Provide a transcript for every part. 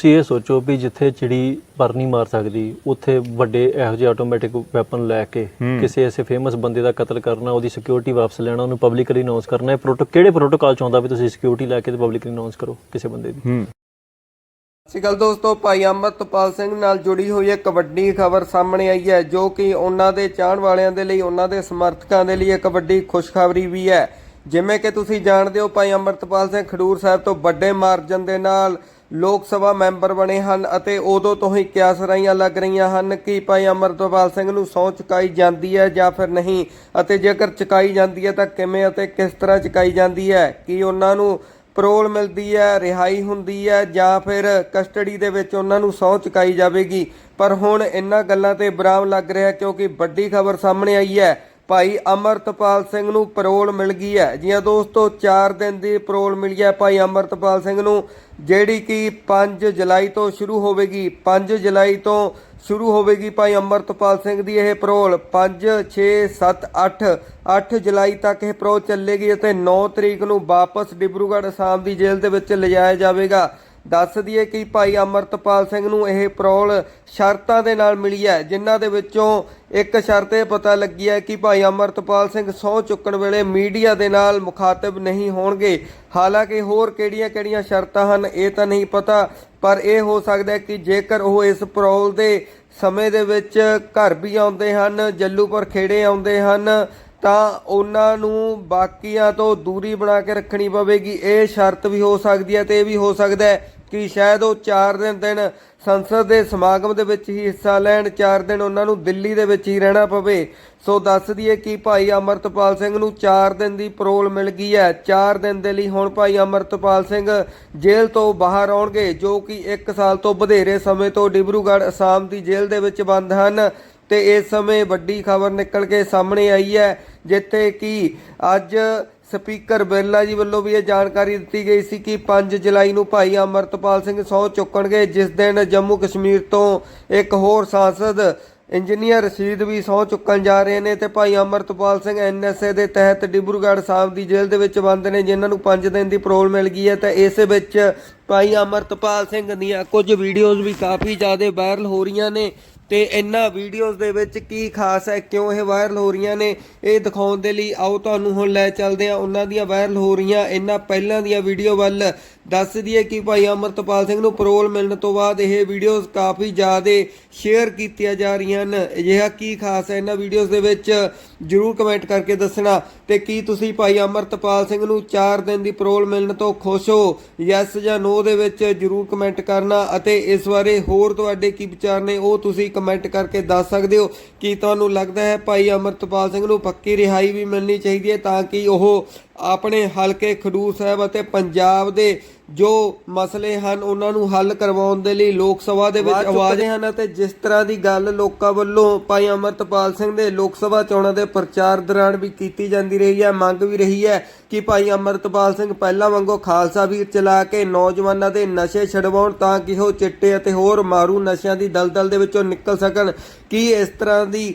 ਤੁਸੀਂ ਇਹ ਸੋਚੋ ਵੀ ਜਿੱਥੇ ਚਿੜੀ ਪਰ ਨਹੀਂ ਮਾਰ ਸਕਦੀ ਉੱਥੇ ਵੱਡੇ ਇਹੋ ਜਿਹੇ ਆਟੋਮੈਟਿਕ ਵੈਪਨ ਲੈ ਕੇ ਕਿਸੇ ਐਸੇ ਫੇਮਸ ਬੰਦੇ ਦਾ ਕਤਲ ਕਰਨਾ ਉਹਦੀ ਸਿਕਿਉਰਿਟੀ ਵਾਪਸ ਲੈਣਾ ਉਹਨੂੰ ਪਬਲਿਕਲੀ ਅਨਾਉਂਸ ਕਰਨਾ ਇਹ ਪ੍ਰੋਟੋ ਕਿਹੜੇ ਪ੍ਰੋਟੋਕਾਲ ਚਾਹੁੰਦਾ ਵੀ ਤੁਸੀਂ ਸਿਕਿਉਰਿਟੀ ਲੈ ਕੇ ਤੇ ਪਬਲਿਕਲੀ ਅਨਾਉਂਸ ਕਰੋ ਕਿਸੇ ਬੰਦੇ ਦੀ? ਅਕਾਲ ਦੋਸਤੋ ਭਾਈ ਅਮਰਤਪਾਲ ਸਿੰਘ ਨਾਲ ਜੁੜੀ ਹੋਈ ਇੱਕ ਵੱਡੀ ਖਬਰ ਸਾਹਮਣੇ ਆਈ ਹੈ ਜੋ ਕਿ ਉਹਨਾਂ ਦੇ ਚਾਹਣ ਵਾਲਿਆਂ ਦੇ ਲਈ ਉਹਨਾਂ ਦੇ ਸਮਰਥਕਾਂ ਦੇ ਲਈ ਇੱਕ ਵੱਡੀ ਖੁਸ਼ਖਬਰੀ ਵੀ ਹੈ। ਜਿਵੇਂ ਕਿ ਤੁਸੀਂ ਜਾਣਦੇ ਹੋ ਭਾਈ ਅਮਰਤਪਾਲ ਸਿੰਘ ਖਡੂਰ ਸਾਹਿਬ ਤੋਂ ਵੱਡੇ ਮਾਰਜਨ ਦੇ ਨਾਲ ਲੋਕ ਸਭਾ ਮੈਂਬਰ ਬਣੇ ਹਨ ਅਤੇ ਉਦੋਂ ਤੋਂ ਹੀ ਕਿਆਸ ਰਾਈਆਂ ਲੱਗ ਰਹੀਆਂ ਹਨ ਕਿ ਭਾਈ ਅਮਰਤਪਾਲ ਸਿੰਘ ਨੂੰ ਸਹੁੰ ਚੁਕਾਈ ਜਾਂਦੀ ਹੈ ਜਾਂ ਫਿਰ ਨਹੀਂ ਅਤੇ ਜੇਕਰ ਚੁਕਾਈ ਜਾਂਦੀ ਹੈ ਤਾਂ ਕਿਵੇਂ ਅਤੇ ਕਿਸ ਤਰ੍ਹਾਂ ਚੁਕਾਈ ਜਾਂਦੀ ਹੈ? ਕਿ ਉਹਨਾਂ ਨੂੰ ਪਰੋਲ ਮਿਲਦੀ ਹੈ, ਰਿਹਾਈ ਹੁੰਦੀ ਹੈ ਜਾਂ ਫਿਰ ਕਸਟਡੀ ਦੇ ਵਿੱਚ ਉਹਨਾਂ ਨੂੰ ਸਹੁੰ ਚੁਕਾਈ ਜਾਵੇਗੀ? ਪਰ ਹੁਣ ਇਹਨਾਂ ਗੱਲਾਂ ਤੇ ਬਰਾਮ ਲੱਗ ਰਿਹਾ ਕਿਉਂਕਿ ਵੱਡੀ ਖਬਰ ਸਾਹਮਣੇ ਆਈ ਹੈ। ਭਾਈ ਅਮਰਤਪਾਲ ਸਿੰਘ ਨੂੰ ਪਰੋਲ ਮਿਲ ਗਈ ਹੈ। ਜੀਆਂ ਦੋਸਤੋ 4 ਦਿਨ ਦੀ ਪਰੋਲ ਮਿਲੀ ਹੈ ਭਾਈ ਅਮਰਤਪਾਲ ਸਿੰਘ ਨੂੰ, ਜਿਹੜੀ ਕਿ 5 ਜੁਲਾਈ ਤੋਂ ਸ਼ੁਰੂ ਹੋਵੇਗੀ। 5 ਜੁਲਾਈ ਤੋਂ ਸ਼ੁਰੂ ਹੋਵੇਗੀ ਭਾਈ ਅਮਰਤਪਾਲ ਸਿੰਘ ਦੀ ਇਹ ਪਰੋਲ। 5 6 7 8 8 ਜੁਲਾਈ ਤੱਕ ਇਹ ਪਰੋਲ ਚੱਲੇਗੀ ਅਤੇ 9 ਤਰੀਕ ਨੂੰ ਵਾਪਸ ਡਿਬਰੂਗੜ੍ਹ ਅਸਾਮ ਦੀ ਜੇਲ੍ਹ ਦੇ ਵਿੱਚ ਲਿਜਾਇਆ ਜਾਵੇਗਾ। ਦੱਸ ਦਈਏ ਕਿ ਭਾਈ ਅਮਰਤਪਾਲ ਸਿੰਘ ਨੂੰ ਇਹ ਪਰੌਲ ਸ਼ਰਤਾਂ ਦੇ ਨਾਲ ਮਿਲੀ ਹੈ, ਜਿਨ੍ਹਾਂ ਦੇ ਵਿੱਚੋਂ ਇੱਕ ਸ਼ਰਤ ਇਹ ਪਤਾ ਲੱਗੀ ਹੈ ਕਿ ਭਾਈ ਅਮਰਤਪਾਲ ਸਿੰਘ ਸਹੁੰ ਚੁੱਕਣ ਵੇਲੇ ਮੀਡੀਆ ਦੇ ਨਾਲ ਮੁਖਾਤਬ ਨਹੀਂ ਹੋਣਗੇ। ਹਾਲਾਂਕਿ ਹੋਰ ਕਿਹੜੀਆਂ-ਕਿਹੜੀਆਂ ਸ਼ਰਤਾਂ ਹਨ, ਇਹ ਤਾਂ ਨਹੀਂ ਪਤਾ, ਪਰ ਇਹ ਹੋ ਸਕਦਾ ਹੈ ਕਿ ਜੇਕਰ ਉਹ ਇਸ ਪਰੌਲ ਦੇ ਸਮੇਂ ਦੇ ਵਿੱਚ ਘਰ ਵੀ ਆਉਂਦੇ ਹਨ ਜੱਲੂਪੁਰ ਖੇੜੇ ਆਉਂਦੇ ਹਨ ਤਾਂ ਉਹਨਾਂ ਨੂੰ ਬਾਕੀਆਂ ਤੋਂ ਦੂਰੀ ਬਣਾ ਕੇ ਰੱਖਣੀ ਪਵੇਗੀ। ਇਹ ਸ਼ਰਤ ਵੀ ਹੋ ਸਕਦੀ ਹੈ ਤੇ ਇਹ ਵੀ ਹੋ ਸਕਦਾ ਹੈ ਕਿ ਸ਼ਾਇਦ ਉਹ 4 ਦਿਨ ਦਿਨ ਸੰਸਦ ਦੇ ਸਮਾਗਮ ਦੇ ਵਿੱਚ ਹੀ ਹਿੱਸਾ ਲੈਣ 4 ਦਿਨ ਉਹਨਾਂ ਨੂੰ ਦਿੱਲੀ ਦੇ ਵਿੱਚ ਹੀ ਰਹਿਣਾ ਪਵੇ। ਸੋ ਦੱਸ ਦਈਏ ਕਿ ਭਾਈ ਅਮਰਤਪਾਲ ਸਿੰਘ ਨੂੰ 4 ਦਿਨ ਦੀ ਪਰੋਲ ਮਿਲ ਗਈ ਹੈ। 4 ਦਿਨ ਦੇ ਲਈ ਹੁਣ ਭਾਈ ਅਮਰਤਪਾਲ ਸਿੰਘ ਜੇਲ੍ਹ ਤੋਂ ਬਾਹਰ ਆਉਣਗੇ, ਜੋ ਕਿ 1 ਸਾਲ ਤੋਂ ਵਧੇਰੇ ਸਮੇਂ ਤੋਂ ਡਿਬਰੂਗੜ੍ਹ, ਅਸਾਮ ਦੀ ਜੇਲ੍ਹ ਦੇ ਵਿੱਚ ਬੰਦ ਹਨ। ਤੇ ਇਸ ਸਮੇਂ ਵੱਡੀ ਖਬਰ ਨਿਕਲ ਕੇ ਸਾਹਮਣੇ ਆਈ ਹੈ, ਜਿੱਥੇ ਕਿ ਅੱਜ ਸਪੀਕਰ ਬਿਰਲਾ ਜੀ ਵੱਲੋਂ ਵੀ ਇਹ ਜਾਣਕਾਰੀ ਦਿੱਤੀ ਗਈ ਸੀ ਕਿ 5 ਜੁਲਾਈ ਨੂੰ ਭਾਈ ਅਮਰਤਪਾਲ ਸਿੰਘ ਸਹੁੰ ਚੁੱਕਣਗੇ, ਜਿਸ ਦਿਨ ਜੰਮੂ ਕਸ਼ਮੀਰ ਤੋਂ ਇੱਕ ਹੋਰ ਸਾਂਸਦ ਇੰਜੀਨੀਅਰ ਰਸ਼ੀਦ ਵੀ ਸਹੁੰ ਚੁੱਕਣ ਜਾ ਰਹੇ ਨੇ ਤੇ ਭਾਈ ਅਮਰਤਪਾਲ ਸਿੰਘ ਐਨਐਸਏ ਦੇ ਤਹਿਤ ਡਿਬਰੂਗੜ੍ਹ ਸਾਹਿਬ ਦੀ ਜੇਲ੍ਹ ਦੇ ਵਿੱਚ ਬੰਦ ਨੇ, ਜਿਨ੍ਹਾਂ ਨੂੰ 5 ਦਿਨ ਦੀ ਪਰੋਲ ਮਿਲ ਗਈ ਹੈ। ਤੇ ਇਸ ਵਿੱਚ ਭਾਈ ਅਮਰਤਪਾਲ ਸਿੰਘ ਦੀਆਂ ਕੁਝ ਵੀਡੀਓਜ਼ ਵੀ ਕਾਫੀ ਜ਼ਿਆਦਾ ਵਾਇਰਲ ਹੋ ਰਹੀਆਂ ਨੇ ਤੇ ਇਹਨਾਂ ਵੀਡੀਓਜ਼ ਦੇ ਵਿੱਚ ਕੀ ਖਾਸ ਹੈ, ਕਿਉਂ ਇਹ ਵਾਇਰਲ ਹੋ ਰਹੀਆਂ ਨੇ, ਇਹ ਦਿਖਾਉਣ ਦੇ ਲਈ ਆਓ ਤੁਹਾਨੂੰ ਹੁਣ ਲੈ ਚੱਲਦੇ ਆ ਉਹਨਾਂ ਦੀਆਂ ਵਾਇਰਲ ਹੋ ਰਹੀਆਂ, ਇਹਨਾਂ ਪਹਿਲਾਂ ਦੀਆਂ ਵੀਡੀਓ ਵੱਲ ਦੱਸ ਦਈਏ ਕਿ ਭਾਈ ਅਮਰਤਪਾਲ ਸਿੰਘ ਨੂੰ ਪਰੋਲ ਮਿਲਣ ਤੋਂ ਬਾਅਦ ਇਹ ਵੀਡੀਓਜ਼ ਕਾਫੀ ਜ਼ਿਆਦਾ ਸ਼ੇਅਰ ਕੀਤੀਆਂ ਜਾ ਰਹੀਆਂ ਹਨ। ਅਜਿਹਾ ਕੀ ਖਾਸ ਹੈ ਇਹਨਾਂ ਵੀਡੀਓਜ਼ ਦੇ ਵਿੱਚ? ਜਰੂਰ ਕਮੈਂਟ ਕਰਕੇ ਦੱਸਣਾ। ਤੇ ਕੀ ਤੁਸੀਂ ਭਾਈ ਅਮਰਤਪਾਲ ਸਿੰਘ ਨੂੰ 4 ਦਿਨ ਦੀ ਪਰੋਲ ਮਿਲਣ ਤੋਂ ਖੁਸ਼ ਹੋ? ਯੈਸ ਜਾਂ ਨੋ ਦੇ ਵਿੱਚ ਜਰੂਰ ਕਮੈਂਟ ਕਰਨਾ। ਅਤੇ ਇਸ ਬਾਰੇ ਹੋਰ ਤੁਹਾਡੇ ਕੀ ਵਿਚਾਰ ਨੇ ਉਹ ਤੁਸੀਂ ਕਮੈਂਟ ਕਰਕੇ ਦੱਸ ਸਕਦੇ ਹੋ। ਕਿ ਤੁਹਾਨੂੰ ਲੱਗਦਾ ਹੈ ਭਾਈ ਅਮਰਤਪਾਲ ਸਿੰਘ ਨੂੰ ਪੱਕੀ ਰਿਹਾਈ ਵੀ ਮਿਲਣੀ ਚਾਹੀਦੀ ਹੈ ਤਾਂ ਕਿ ਉਹ ਆਪਣੇ ਹਲਕੇ ਖਡੂਰ ਸਾਹਿਬ ਅਤੇ ਪੰਜਾਬ ਦੇ ਜੋ ਮਸਲੇ ਹਨ ਉਹਨਾਂ ਨੂੰ ਹੱਲ ਕਰਵਾਉਣ ਦੇ ਲਈ ਲੋਕ ਸਭਾ ਦੇ ਵਿੱਚ ਆਵਾਜ਼ ਹਨ ਅਤੇ ਜਿਸ ਤਰ੍ਹਾਂ ਦੀ ਗੱਲ ਲੋਕਾਂ ਵੱਲੋਂ ਭਾਈ ਅਮਰਤਪਾਲ ਸਿੰਘ ਦੇ ਲੋਕ ਸਭਾ ਚੋਣਾਂ ਦੇ ਪ੍ਰਚਾਰ ਦੌਰਾਨ ਵੀ ਕੀਤੀ ਜਾਂਦੀ ਰਹੀ ਹੈ ਮੰਗ ਵੀ ਰਹੀ ਹੈ ਕਿ ਭਾਈ ਅਮਰਤਪਾਲ ਸਿੰਘ ਪਹਿਲਾਂ ਵਾਂਗੂ ਖਾਲਸਾ ਵੀਰ ਚਲਾ ਕੇ ਨੌਜਵਾਨਾਂ ਦੇ ਨਸ਼ੇ ਛਡਵਾਉਣ ਤਾਂ ਕਿ ਉਹ ਚਿੱਟੇ ਅਤੇ ਹੋਰ ਮਾਰੂ ਨਸ਼ਿਆਂ ਦੀ ਦਲਦਲ ਦੇ ਵਿੱਚੋਂ ਨਿਕਲ ਸਕਣ। ਕੀ ਇਸ ਤਰ੍ਹਾਂ ਦੀ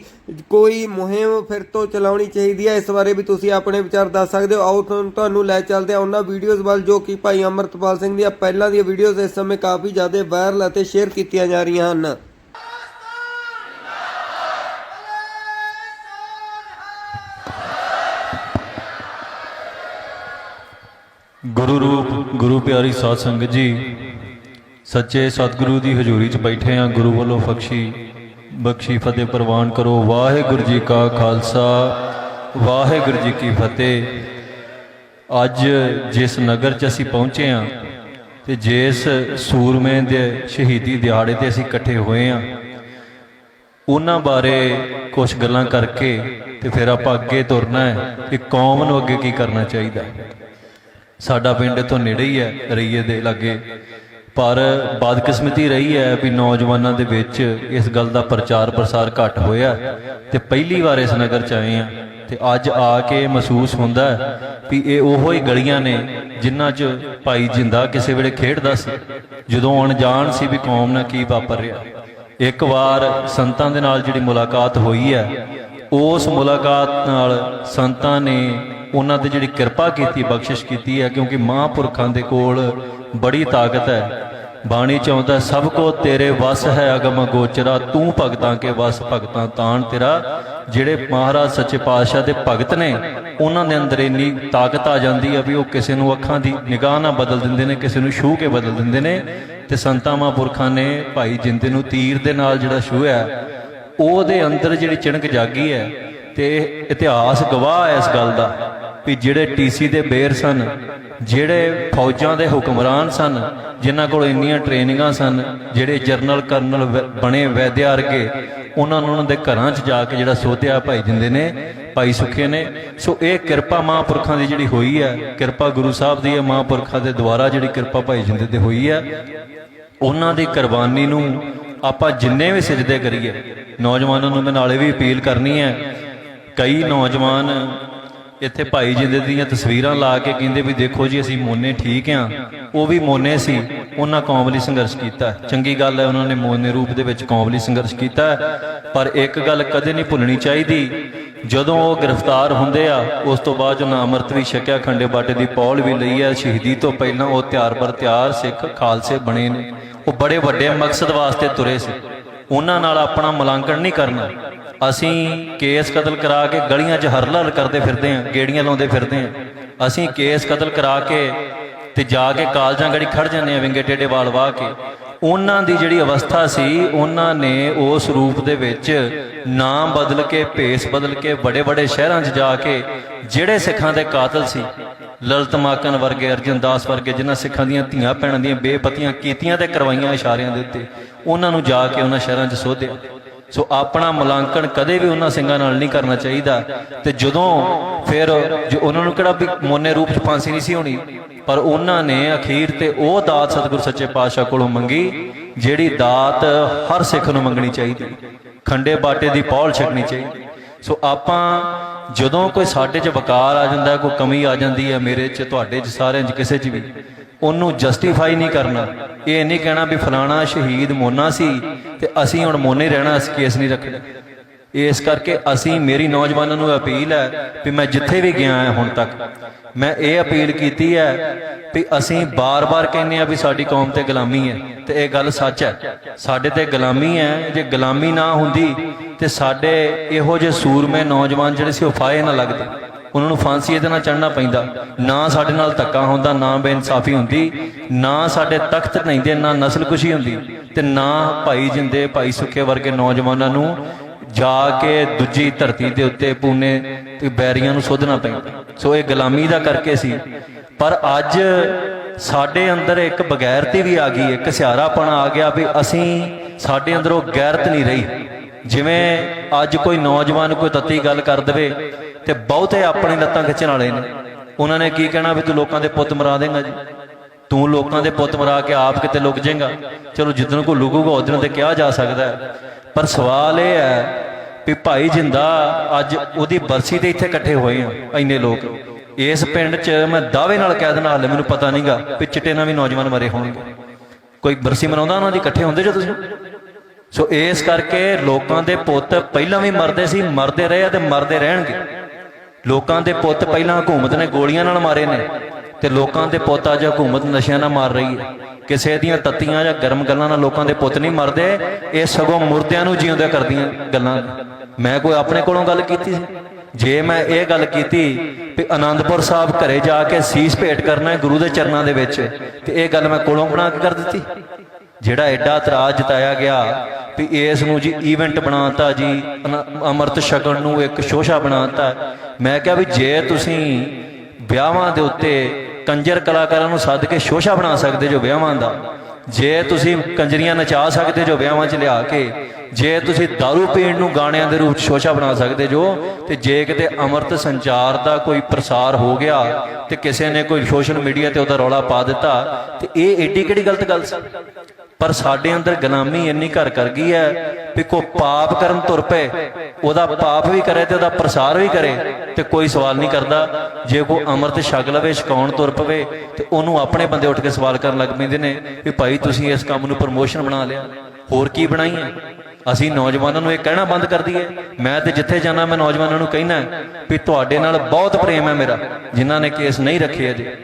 ਕੋਈ ਮੁਹਿੰਮ ਫਿਰ ਤੋਂ ਚਲਾਉਣੀ ਚਾਹੀਦੀ ਹੈ? ਇਸ ਬਾਰੇ ਵੀ ਤੁਸੀਂ ਆਪਣੇ ਵਿਚਾਰ ਦੱਸ ਸਕਦੇ ਹੋ। ਆਓ ਤੁਹਾਨੂੰ ਲੈ ਚੱਲਦੇ ਹਾਂ ਉਹਨਾਂ ਵੀਡੀਓਜ਼ ਵੱਲ ਜੋ ਕਿ ਭਾਈ ਅਮਰਤਪਾਲ ਸਿੰਘ ਦੀਆਂ ਪਹਿਲਾਂ ਦੀਆਂ ਵੀਡੀਓਜ਼ ਇਸ ਸਮੇਂ ਕਾਫੀ ਜ਼ਿਆਦਾ ਵਾਇਰਲ ਅਤੇ ਸ਼ੇਅਰ ਕੀਤੀਆਂ ਜਾ ਰਹੀਆਂ ਹਨ। ਗੁਰੂ ਰੂਪ, ਗੁਰੂ ਪਿਆਰੀ ਸਾਧ ਸੰਗਤ ਜੀ, ਸੱਚੇ ਸਤਿਗੁਰੂ ਦੀ ਹਜ਼ੂਰੀ 'ਚ ਬੈਠੇ ਆ ਗੁਰੂ ਵੱਲੋਂ ਬਖਸ਼ੀ ਬਖਸ਼ੀ ਫਤਿਹ ਪ੍ਰਵਾਨ ਕਰੋ। ਵਾਹਿਗੁਰੂ ਜੀ ਕਾ ਖਾਲਸਾ, ਵਾਹਿਗੁਰੂ ਜੀ ਕੀ ਫਤਿਹ। ਅੱਜ ਜਿਸ ਨਗਰ 'ਚ ਅਸੀਂ ਪਹੁੰਚੇ ਆ ਤੇ ਜਿਸ ਸੂਰਮੇ ਦੇ ਸ਼ਹੀਦੀ ਦਿਹਾੜੇ ਤੇ ਅਸੀਂ ਇਕੱਠੇ ਹੋਏ ਆ ਉਹਨਾਂ ਬਾਰੇ ਕੁਝ ਗੱਲਾਂ ਕਰਕੇ ਤੇ ਫਿਰ ਆਪਾਂ ਅੱਗੇ ਤੁਰਨਾ ਹੈ ਕਿ ਕੌਮ ਨੂੰ ਅੱਗੇ ਕੀ ਕਰਨਾ ਚਾਹੀਦਾ ਸਾਡਾ ਪਿੰਡ ਤੋਂ ਨੇੜੇ ਹੀ ਹੈ, ਰਈਏ ਦੇ ਲਾਗੇ। ਪਰ ਬਦਕਿਸਮਤੀ ਰਹੀ ਹੈ ਵੀ ਨੌਜਵਾਨਾਂ ਦੇ ਵਿੱਚ ਇਸ ਗੱਲ ਦਾ ਪ੍ਰਚਾਰ ਪ੍ਰਸਾਰ ਘੱਟ ਹੋਇਆ ਤੇ ਪਹਿਲੀ ਵਾਰ ਇਸ ਨਗਰ ਚ ਆਏ ਆ ਤੇ ਅੱਜ ਆ ਕੇ ਮਹਿਸੂਸ ਹੁੰਦਾ ਵੀ ਇਹ ਉਹੋ ਹੀ ਗਲੀਆਂ ਨੇ ਜਿਨ੍ਹਾਂ 'ਚ ਭਾਈ ਜਿੰਦਾ ਕਿਸੇ ਵੇਲੇ ਖੇਡਦਾ ਸੀ। ਜਦੋਂ ਅਣਜਾਣ ਸੀ ਵੀ ਕੌਮ ਨਾਲ ਕੀ ਵਾਪਰ ਰਿਹਾ। ਇੱਕ ਵਾਰ ਸੰਤਾਂ ਦੇ ਨਾਲ ਜਿਹੜੀ ਮੁਲਾਕਾਤ ਹੋਈ ਹੈ, ਉਸ ਮੁਲਾਕਾਤ ਨਾਲ ਸੰਤਾਂ ਨੇ ਉਹਨਾਂ ਤੇ ਜਿਹੜੀ ਕਿਰਪਾ ਕੀਤੀ, ਬਖਸ਼ਿਸ਼ ਕੀਤੀ ਹੈ, ਕਿਉਂਕਿ ਮਹਾਂਪੁਰਖਾਂ ਦੇ ਕੋਲ ਬੜੀ ਤਾਕਤ ਹੈ। ਬਾਣੀ ਚ ਆਉਂਦਾ, ਸਭ ਕੋ ਤੇਰੇ ਵਸ ਹੈ ਅਗਮ ਗੋਚਰਾ, ਤੂੰ ਭਗਤਾਂ ਕੇ ਵਸ, ਭਗਤਾਂ ਤਾਣ ਤੇਰਾ। ਜਿਹੜੇ ਮਹਾਰਾਜ ਸੱਚੇ ਪਾਤਸ਼ਾਹ ਦੇ ਭਗਤ ਨੇ, ਉਹਨਾਂ ਦੇ ਅੰਦਰ ਇੰਨੀ ਤਾਕਤ ਆ ਜਾਂਦੀ ਆ ਵੀ ਉਹ ਕਿਸੇ ਨੂੰ ਅੱਖਾਂ ਦੀ ਨਿਗਾਹ ਨਾ ਬਦਲ ਦਿੰਦੇ ਨੇ, ਕਿਸੇ ਨੂੰ ਛੂਹ ਕੇ ਬਦਲ ਦਿੰਦੇ ਨੇ। ਤੇ ਸੰਤਾਂ ਮਹਾਂਪੁਰਖਾਂ ਨੇ ਭਾਈ ਜਿੰਦੇ ਨੂੰ ਤੀਰ ਦੇ ਨਾਲ ਜਿਹੜਾ ਛੂਹਿਆ ਉਹਦੇ ਅੰਦਰ ਜਿਹੜੀ ਚਿਣਕ ਜਾਗੀ ਹੈ, ਤੇ ਇਤਿਹਾਸ ਗਵਾਹ ਹੈ ਇਸ ਗੱਲ ਦਾ। ਵੀ ਜਿਹੜੇ ਟੀਸੀ ਦੇ ਬੇਰ ਸਨ, ਜਿਹੜੇ ਫੌਜਾਂ ਦੇ ਹੁਕਮਰਾਨ ਸਨ, ਜਿਨ੍ਹਾਂ ਕੋਲ ਇੰਨੀਆਂ ਟ੍ਰੇਨਿੰਗਾਂ ਸਨ, ਜਿਹੜੇ ਜਰਨਲ ਕਰਨਲ ਵ- ਬਣੇ ਵੈਦਿਆ ਵਰਗੇ ਉਹਨਾਂ ਨੂੰ ਉਹਨਾਂ ਦੇ ਘਰਾਂ 'ਚ ਜਾ ਕੇ ਜਿਹੜਾ ਸੋਧਿਆ ਭਾਈ ਜਿੰਦੇ ਨੇ, ਭਾਈ ਸੁਖੇ ਨੇ। ਸੋ ਇਹ ਕਿਰਪਾ ਮਹਾਂਪੁਰਖਾਂ ਦੀ ਜਿਹੜੀ ਹੋਈ ਹੈ ਕਿਰਪਾ ਗੁਰੂ ਸਾਹਿਬ ਦੀ ਹੈ ਮਹਾਂਪੁਰਖਾਂ ਦੇ ਦੁਆਰਾ ਜਿਹੜੀ ਕਿਰਪਾ ਭਾਈ ਜਿੰਦੇ ਤੇ ਹੋਈ ਹੈ ਉਹਨਾਂ ਦੀ ਕੁਰਬਾਨੀ ਨੂੰ ਆਪਾਂ ਜਿੰਨੇ ਵੀ ਸਜਦੇ ਕਰੀਏ, ਨੌਜਵਾਨਾਂ ਨੂੰ ਮੈਂ ਨਾਲੇ ਵੀ ਅਪੀਲ ਕਰਨੀ ਹੈ ਕਈ ਨੌਜਵਾਨ ਇੱਥੇ ਭਾਈ ਜਿੰਦੇ ਦੀਆਂ ਤਸਵੀਰਾਂ ਲਾ ਕੇ ਕਹਿੰਦੇ ਵੀ ਦੇਖੋ ਜੀ, ਅਸੀਂ ਮੋਨੇ ਠੀਕ ਆ ਉਹ ਵੀ ਮੋਨੇ ਸੀ। ਉਹਨਾਂ ਕੌਮ ਲਈ ਸੰਘਰਸ਼ ਕੀਤਾ। ਚੰਗੀ ਗੱਲ ਹੈ, ਉਹਨਾਂ ਨੇ ਮੋਨੇ ਰੂਪ ਦੇ ਵਿੱਚ ਕੌਮ ਲਈ ਸੰਘਰਸ਼ ਕੀਤਾ ਪਰ ਇੱਕ ਗੱਲ ਕਦੇ ਨਹੀਂ ਭੁੱਲਣੀ ਚਾਹੀਦੀ। ਜਦੋਂ ਉਹ ਗ੍ਰਿਫਤਾਰ ਹੁੰਦੇ ਆ, ਉਸ ਤੋਂ ਬਾਅਦ ਉਹਨਾਂ ਅੰਮ੍ਰਿਤ ਵੀ ਛਕਿਆ, ਖੰਡੇ ਬਾਟੇ ਦੀ ਪੌਲ ਵੀ ਲਈ ਹੈ। ਸ਼ਹੀਦੀ ਤੋਂ ਪਹਿਲਾਂ ਉਹ ਤਿਆਰ ਪਰ ਤਿਆਰ ਸਿੱਖ ਖਾਲਸੇ ਬਣੇ ਨੇ। ਉਹ ਬੜੇ ਵੱਡੇ ਮਕਸਦ ਵਾਸਤੇ ਤੁਰੇ ਸੀ। ਉਹਨਾਂ ਨਾਲ ਆਪਣਾ ਮੁਲਾਂਕਣ ਨਹੀਂ ਕਰਨਾ। ਅਸੀਂ ਕੇਸ ਕਤਲ ਕਰਾ ਕੇ ਗਲੀਆਂ 'ਚ ਹਰਲਲ ਕਰਦੇ ਫਿਰਦੇ ਆਂ ਗੇੜੀਆਂ ਲਾਉਂਦੇ ਫਿਰਦੇ ਆਂ ਅਸੀਂ ਕੇਸ ਕਤਲ ਕਰਾ ਕੇ ਤੇ ਜਾ ਕੇ ਕਾਲਜਾਂ ਗੜੀ ਖੜ ਜਾਂਦੇ ਆ ਵਿੰਗੇ ਟੇਡੇ ਵਾਲ ਵਾਹ ਕੇ। ਉਹਨਾਂ ਦੀ ਜਿਹੜੀ ਅਵਸਥਾ ਸੀ, ਉਹਨਾਂ ਨੇ ਉਸ ਰੂਪ ਦੇ ਵਿੱਚ ਨਾਮ ਬਦਲ ਕੇ, ਭੇਸ ਬਦਲ ਕੇ ਬੜੇ ਬੜੇ ਸ਼ਹਿਰਾਂ 'ਚ ਜਾ ਕੇ ਜਿਹੜੇ ਸਿੱਖਾਂ ਦੇ ਕਾਤਲ ਸੀ, ਲਲਿਤ ਮਾਕਨ ਵਰਗੇ, ਅਰਜਨ ਦਾਸ ਵਰਗੇ, ਜਿਨ੍ਹਾਂ ਸਿੱਖਾਂ ਦੀਆਂ ਧੀਆਂ ਭੈਣਾਂ ਦੀਆਂ ਬੇਪਤੀਆਂ ਕੀਤੀਆਂ ਤੇ ਕਰਵਾਈਆਂ ਇਸ਼ਾਰਿਆਂ ਦੇ ਉੱਤੇ, ਉਹਨਾਂ ਨੂੰ ਜਾ ਕੇ ਉਹਨਾਂ ਸ਼ਹਿਰਾਂ 'ਚ ਸੋਧਿਆ। ਸੋ ਆਪਣਾ ਮੁਲਾਂਕਣ ਕਦੇ ਵੀ ਉਹਨਾਂ ਸਿੰਘਾਂ ਨਾਲ ਨਹੀਂ ਕਰਨਾ ਚਾਹੀਦਾ। ਤੇ ਜਦੋਂ ਫਿਰ ਜੋ ਉਹਨਾਂ ਨੂੰ ਕਿਹੜਾ ਵੀ ਮੋਨੇ ਰੂਪ 'ਚ ਫਾਂਸੀ ਨਹੀਂ ਸੀ ਹੋਣੀ, ਪਰ ਉਹਨਾਂ ਨੇ ਅਖੀਰ ਤੇ ਉਹ ਦਾਤ ਸਤਿਗੁਰ ਸੱਚੇ ਪਾਤਸ਼ਾਹ ਕੋਲੋਂ ਮੰਗੀ, ਜਿਹੜੀ ਦਾਤ ਹਰ ਸਿੱਖ ਨੂੰ ਮੰਗਣੀ ਚਾਹੀਦੀ। ਖੰਡੇ ਬਾਟੇ ਦੀ ਪੌਲ ਛਕਣੀ ਚਾਹੀਦੀ। ਸੋ ਆਪਾਂ ਜਦੋਂ ਕੋਈ ਸਾਡੇ 'ਚ ਵਕਾਰ ਆ ਜਾਂਦਾ, ਕੋਈ ਕਮੀ ਆ ਜਾਂਦੀ ਹੈ ਮੇਰੇ 'ਚ, ਤੁਹਾਡੇ 'ਚ, ਸਾਰਿਆਂ 'ਚ, ਕਿਸੇ 'ਚ ਵੀ ਉਹਨੂੰ ਜਸਟੀਫਾਈ ਨਹੀਂ ਕਰਨਾ। ਇਹ ਨਹੀਂ ਕਹਿਣਾ ਵੀ ਫਲਾਣਾ ਸ਼ਹੀਦ ਮੋਨਾ ਸੀ ਤੇ ਅਸੀਂ ਹੁਣ ਮੋਨੇ ਰਹਿਣਾ, ਅਸੀਂ ਕੇਸ ਨਹੀਂ ਰੱਖਣਾ। ਇਸ ਕਰਕੇ ਅਸੀਂ ਮੇਰੀ ਨੌਜਵਾਨਾਂ ਨੂੰ ਅਪੀਲ ਹੈ ਵੀ ਮੈਂ ਜਿੱਥੇ ਵੀ ਗਿਆ ਹਾਂ ਹੁਣ ਤੱਕ, ਮੈਂ ਇਹ ਅਪੀਲ ਕੀਤੀ ਹੈ ਵੀ ਅਸੀਂ ਬਾਰ-ਬਾਰ ਕਹਿੰਦੇ ਆ ਵੀ ਸਾਡੀ ਕੌਮ ਤੇ ਗੁਲਾਮੀ ਹੈ ਤੇ ਇਹ ਗੱਲ ਸੱਚ ਹੈ। ਸਾਡੇ ਤੇ ਗੁਲਾਮੀ ਹੈ, ਜੇ ਗੁਲਾਮੀ ਨਾ ਹੁੰਦੀ ਤੇ ਸਾਡੇ ਇਹੋ ਜਿਹੇ ਸੂਰਮੇ ਨੌਜਵਾਨ ਜਿਹੜੇ ਸੀ ਉਹ ਫਾਹੇ ਨਾ ਲੱਗਦੇ। ਉਹਨਾਂ ਨੂੰ ਫਾਂਸੀ ਇਹਦੇ ਨਾਲ ਚੜਨਾ ਪੈਂਦਾ। ਨਾ ਸਾਡੇ ਨਾਲ ਧੱਕਾ ਹੁੰਦਾ, ਨਾ ਬੇਇਨਸਾਫੀ ਹੁੰਦੀ, ਨਾ ਸਾਡੇ ਤਖਤ ਲੈਂਦੇ ਨਾ ਨਸਲਕੁਸ਼ੀ ਹੁੰਦੀ ਤੇ ਨਾ ਭਾਈ ਜਿੰਦੇ, ਭਾਈ ਸੁੱਖੇ ਵਰਗੇ ਨੌਜਵਾਨਾਂ ਨੂੰ ਜਾ ਕੇ ਦੂਜੀ ਧਰਤੀ ਦੇ ਉੱਤੇ ਪੂਨੇ ਤੇ ਬੈਰੀਆਂ ਨੂੰ ਸੋਧਣਾ ਪੈਂਦਾ। ਸੋ ਇਹ ਗੁਲਾਮੀ ਦਾ ਕਰਕੇ ਸੀ। ਪਰ ਅੱਜ ਸਾਡੇ ਅੰਦਰ ਇੱਕ ਬਗੈਰਤੀ ਵੀ ਆ ਗਈ, ਇੱਕ ਸਿਆਰਾਪਣ ਆ ਗਿਆ ਵੀ ਅਸੀਂ ਸਾਡੇ ਅੰਦਰ ਉਹ ਗੈਰਤ ਨਹੀਂ ਰਹੀ। ਜਿਵੇਂ ਅੱਜ ਕੋਈ ਨੌਜਵਾਨ ਕੋਈ ਤੱਤੀ ਗੱਲ ਕਰ ਦੇਵੇ ਤੇ ਬਹੁਤੇ ਆਪਣੇ ਲੱਤਾਂ ਖਿੱਚਣ ਵਾਲੇ ਨੇ। ਉਹਨਾਂ ਨੇ ਕੀ ਕਹਿਣਾ ਵੀ ਤੂੰ ਲੋਕਾਂ ਦੇ ਪੁੱਤ ਮਰਾ ਦੇਂਗਾ ਜੀ? ਤੂੰ ਲੋਕਾਂ ਦੇ ਪੁੱਤ ਮਰਾ ਕੇ ਆਪ ਕਿਤੇ ਲੁਕ ਜਾਏਗਾ? ਚਲੋ ਜਿੱਦਣ ਕੋ ਲੁਕੂਗਾ ਉਦੋਂ ਤੇ ਕਿਹਾ ਜਾ ਸਕਦਾ ਪਰ ਸਵਾਲ ਇਹ ਹੈ ਵੀ ਭਾਈ ਜਿੰਦਾ ਅੱਜ ਉਹਦੀ ਬਰਸੀ ਤੇ ਇੱਥੇ ਇਕੱਠੇ ਹੋਏ ਆ, ਇੰਨੇ ਲੋਕ। ਇਸ ਪਿੰਡ 'ਚ ਮੈਂ ਦਾਅਵੇ ਨਾਲ ਕਹਿ ਦੇਣਾ ਹਾਲੇ ਮੈਨੂੰ ਪਤਾ ਨਹੀਂਗਾ ਵੀ ਚਿੱਟੇ ਨਾਲ ਵੀ ਨੌਜਵਾਨ ਮਰੇ ਹੋਣਗੇ। ਕੋਈ ਬਰਸੀ ਮਨਾਉਂਦਾ ਉਹਨਾਂ ਦੀ ਇਕੱਠੇ ਹੁੰਦੇ ਜੋ ਤੁਸੀਂ? ਸੋ ਇਸ ਕਰਕੇ ਲੋਕਾਂ ਦੇ ਪੁੱਤ ਪਹਿਲਾਂ ਵੀ ਮਰਦੇ ਸੀ, ਮਰਦੇ ਰਹੇ ਆ ਤੇ ਮਰਦੇ ਰਹਿਣਗੇ। ਲੋਕਾਂ ਦੇ ਪੁੱਤ ਪਹਿਲਾਂ ਹਕੂਮਤ ਨੇ ਗੋਲੀਆਂ ਨਾਲ ਮਾਰੇ ਨੇ ਤੇ ਲੋਕਾਂ ਦੇ ਪੁੱਤ ਅੱਜ ਹਕੂਮਤ ਨਸ਼ਿਆਂ ਨਾਲ ਮਾਰ ਰਹੀ ਹੈ। ਕਿਸੇ ਦੀਆਂ ਤੱਤੀਆਂ ਜਾਂ ਗਰਮ ਗੱਲਾਂ ਨਾਲ ਲੋਕਾਂ ਦੇ ਪੁੱਤ ਨਹੀਂ ਮਰਦੇ, ਇਹ ਸਗੋਂ ਮੁਰਦਿਆਂ ਨੂੰ ਜਿਉਂਦਿਆਂ ਕਰਦੀਆਂ ਗੱਲਾਂ ਮੈਂ ਕੋਈ ਆਪਣੇ ਕੋਲੋਂ ਗੱਲ ਕੀਤੀ ਸੀ? ਜੇ ਮੈਂ ਇਹ ਗੱਲ ਕੀਤੀ ਵੀ ਆਨੰਦਪੁਰ ਸਾਹਿਬ ਘਰੇ ਜਾ ਕੇ ਸੀਸ ਭੇਟ ਕਰਨਾ ਹੈ ਗੁਰੂ ਦੇ ਚਰਨਾਂ ਦੇ ਵਿੱਚ, ਤੇ ਇਹ ਗੱਲ ਮੈਂ ਕੋਲੋਂ ਬਣਾ ਕੇ ਕਰ ਦਿੱਤੀ? ਜਿਹੜਾ ਐਡਾ ਇਤਰਾਜ਼ ਜਤਾਇਆ ਗਿਆ ਵੀ ਇਸ ਨੂੰ ਜੀ ਇਵੈਂਟ ਬਣਾਤਾ ਜੀ, ਅਨ- ਅੰਮ੍ਰਿਤ ਛਕਣ ਨੂੰ ਇੱਕ ਸ਼ੋਸ਼ਾ ਬਣਾਤਾ। ਮੈਂ ਕਿਹਾ ਵੀ ਜੇ ਤੁਸੀਂ ਵਿਆਹਾਂ ਦੇ ਉੱਤੇ ਕੰਜਰ ਕਲਾਕਾਰਾਂ ਨੂੰ ਸੱਦ ਕੇ ਸ਼ੋਸ਼ਾ ਬਣਾ ਸਕਦੇ ਜੋ ਵਿਆਹਾਂ ਦਾ, ਜੇ ਤੁਸੀਂ ਕੰਜਰੀਆਂ ਨਚਾ ਸਕਦੇ ਜੋ ਵਿਆਹਾਂ 'ਚ ਲਿਆ ਕੇ, ਜੇ ਤੁਸੀਂ दारू ਪੀਣ ਨੂੰ ਗਾਣਿਆਂ ਦੇ ਰੂਪ 'ਚ ਸ਼ੋਸ਼ਾ ਬਣਾ ਸਕਦੇ ਜੋ, ਤੇ ਜੇ ਕਿਤੇ ਅੰਮ੍ਰਿਤ ਸੰਚਾਰ ਦਾ ਕੋਈ ਪ੍ਰਸਾਰ ਹੋ ਗਿਆ ਤੇ ਕਿਸੇ ਨੇ ਕੋਈ ਸੋਸ਼ਲ ਮੀਡੀਆ ਤੇ ਉਹਦਾ ਰੌਲਾ ਪਾ ਦਿੱਤਾ, ਤੇ ਇਹ ਏਡੀ ਕਿਹੜੀ ਗਲਤ ਗੱਲ ਸੀ? ਪਰ ਸਾਡੇ ਅੰਦਰ ਗੁਲਾਮੀ ਇੰਨੀ ਘਰ ਕਰ ਗਈ ਹੈ ਵੀ ਕੋ ਪਾਪ ਕਰਨ ਤੁਰ ਪਏ, ਉਹਦਾ ਪਾਪ ਵੀ ਕਰੇ ਤੇ ਉਹਦਾ ਪ੍ਰਸਾਰ ਵੀ ਕਰੇ ਤੇ ਕੋਈ ਸਵਾਲ ਨਹੀਂ ਕਰਦਾ। ਜੇ ਕੋ ਅੰਮ੍ਰਿਤ ਛਕ ਲਵੇ, ਛਕਾਉਣ ਤੁਰ ਪਵੇ, ਤੇ ਉਹਨੂੰ ਆਪਣੇ ਬੰਦੇ ਉੱਠ ਕੇ ਸਵਾਲ ਕਰਨ ਲੱਗ ਪੈਂਦੇ ਨੇ ਵੀ ਭਾਈ ਤੁਸੀਂ ਇਸ ਕੰਮ ਨੂੰ ਪ੍ਰਮੋਸ਼ਨ ਬਣਾ ਲਿਆ। ਹੋਰ ਕੀ ਬਣਾਈ ਹੈ? ਅਸੀਂ ਨੌਜਵਾਨਾਂ ਨੂੰ ਇਹ ਕਹਿਣਾ ਬੰਦ ਕਰ ਦਈਏ, ਮੈਂ ਤੇ ਜਿੱਥੇ ਜਾਣਾ, ਮੈਂ ਨੌਜਵਾਨਾਂ ਨੂੰ ਕਹਿਣਾ ਵੀ ਤੁਹਾਡੇ ਨਾਲ ਬਹੁਤ ਪ੍ਰੇਮ ਹੈ ਮੇਰਾ, ਜਿਨ੍ਹਾਂ ਨੇ ਕੇਸ ਨਹੀਂ ਰੱਖੇ ਅਜੇ।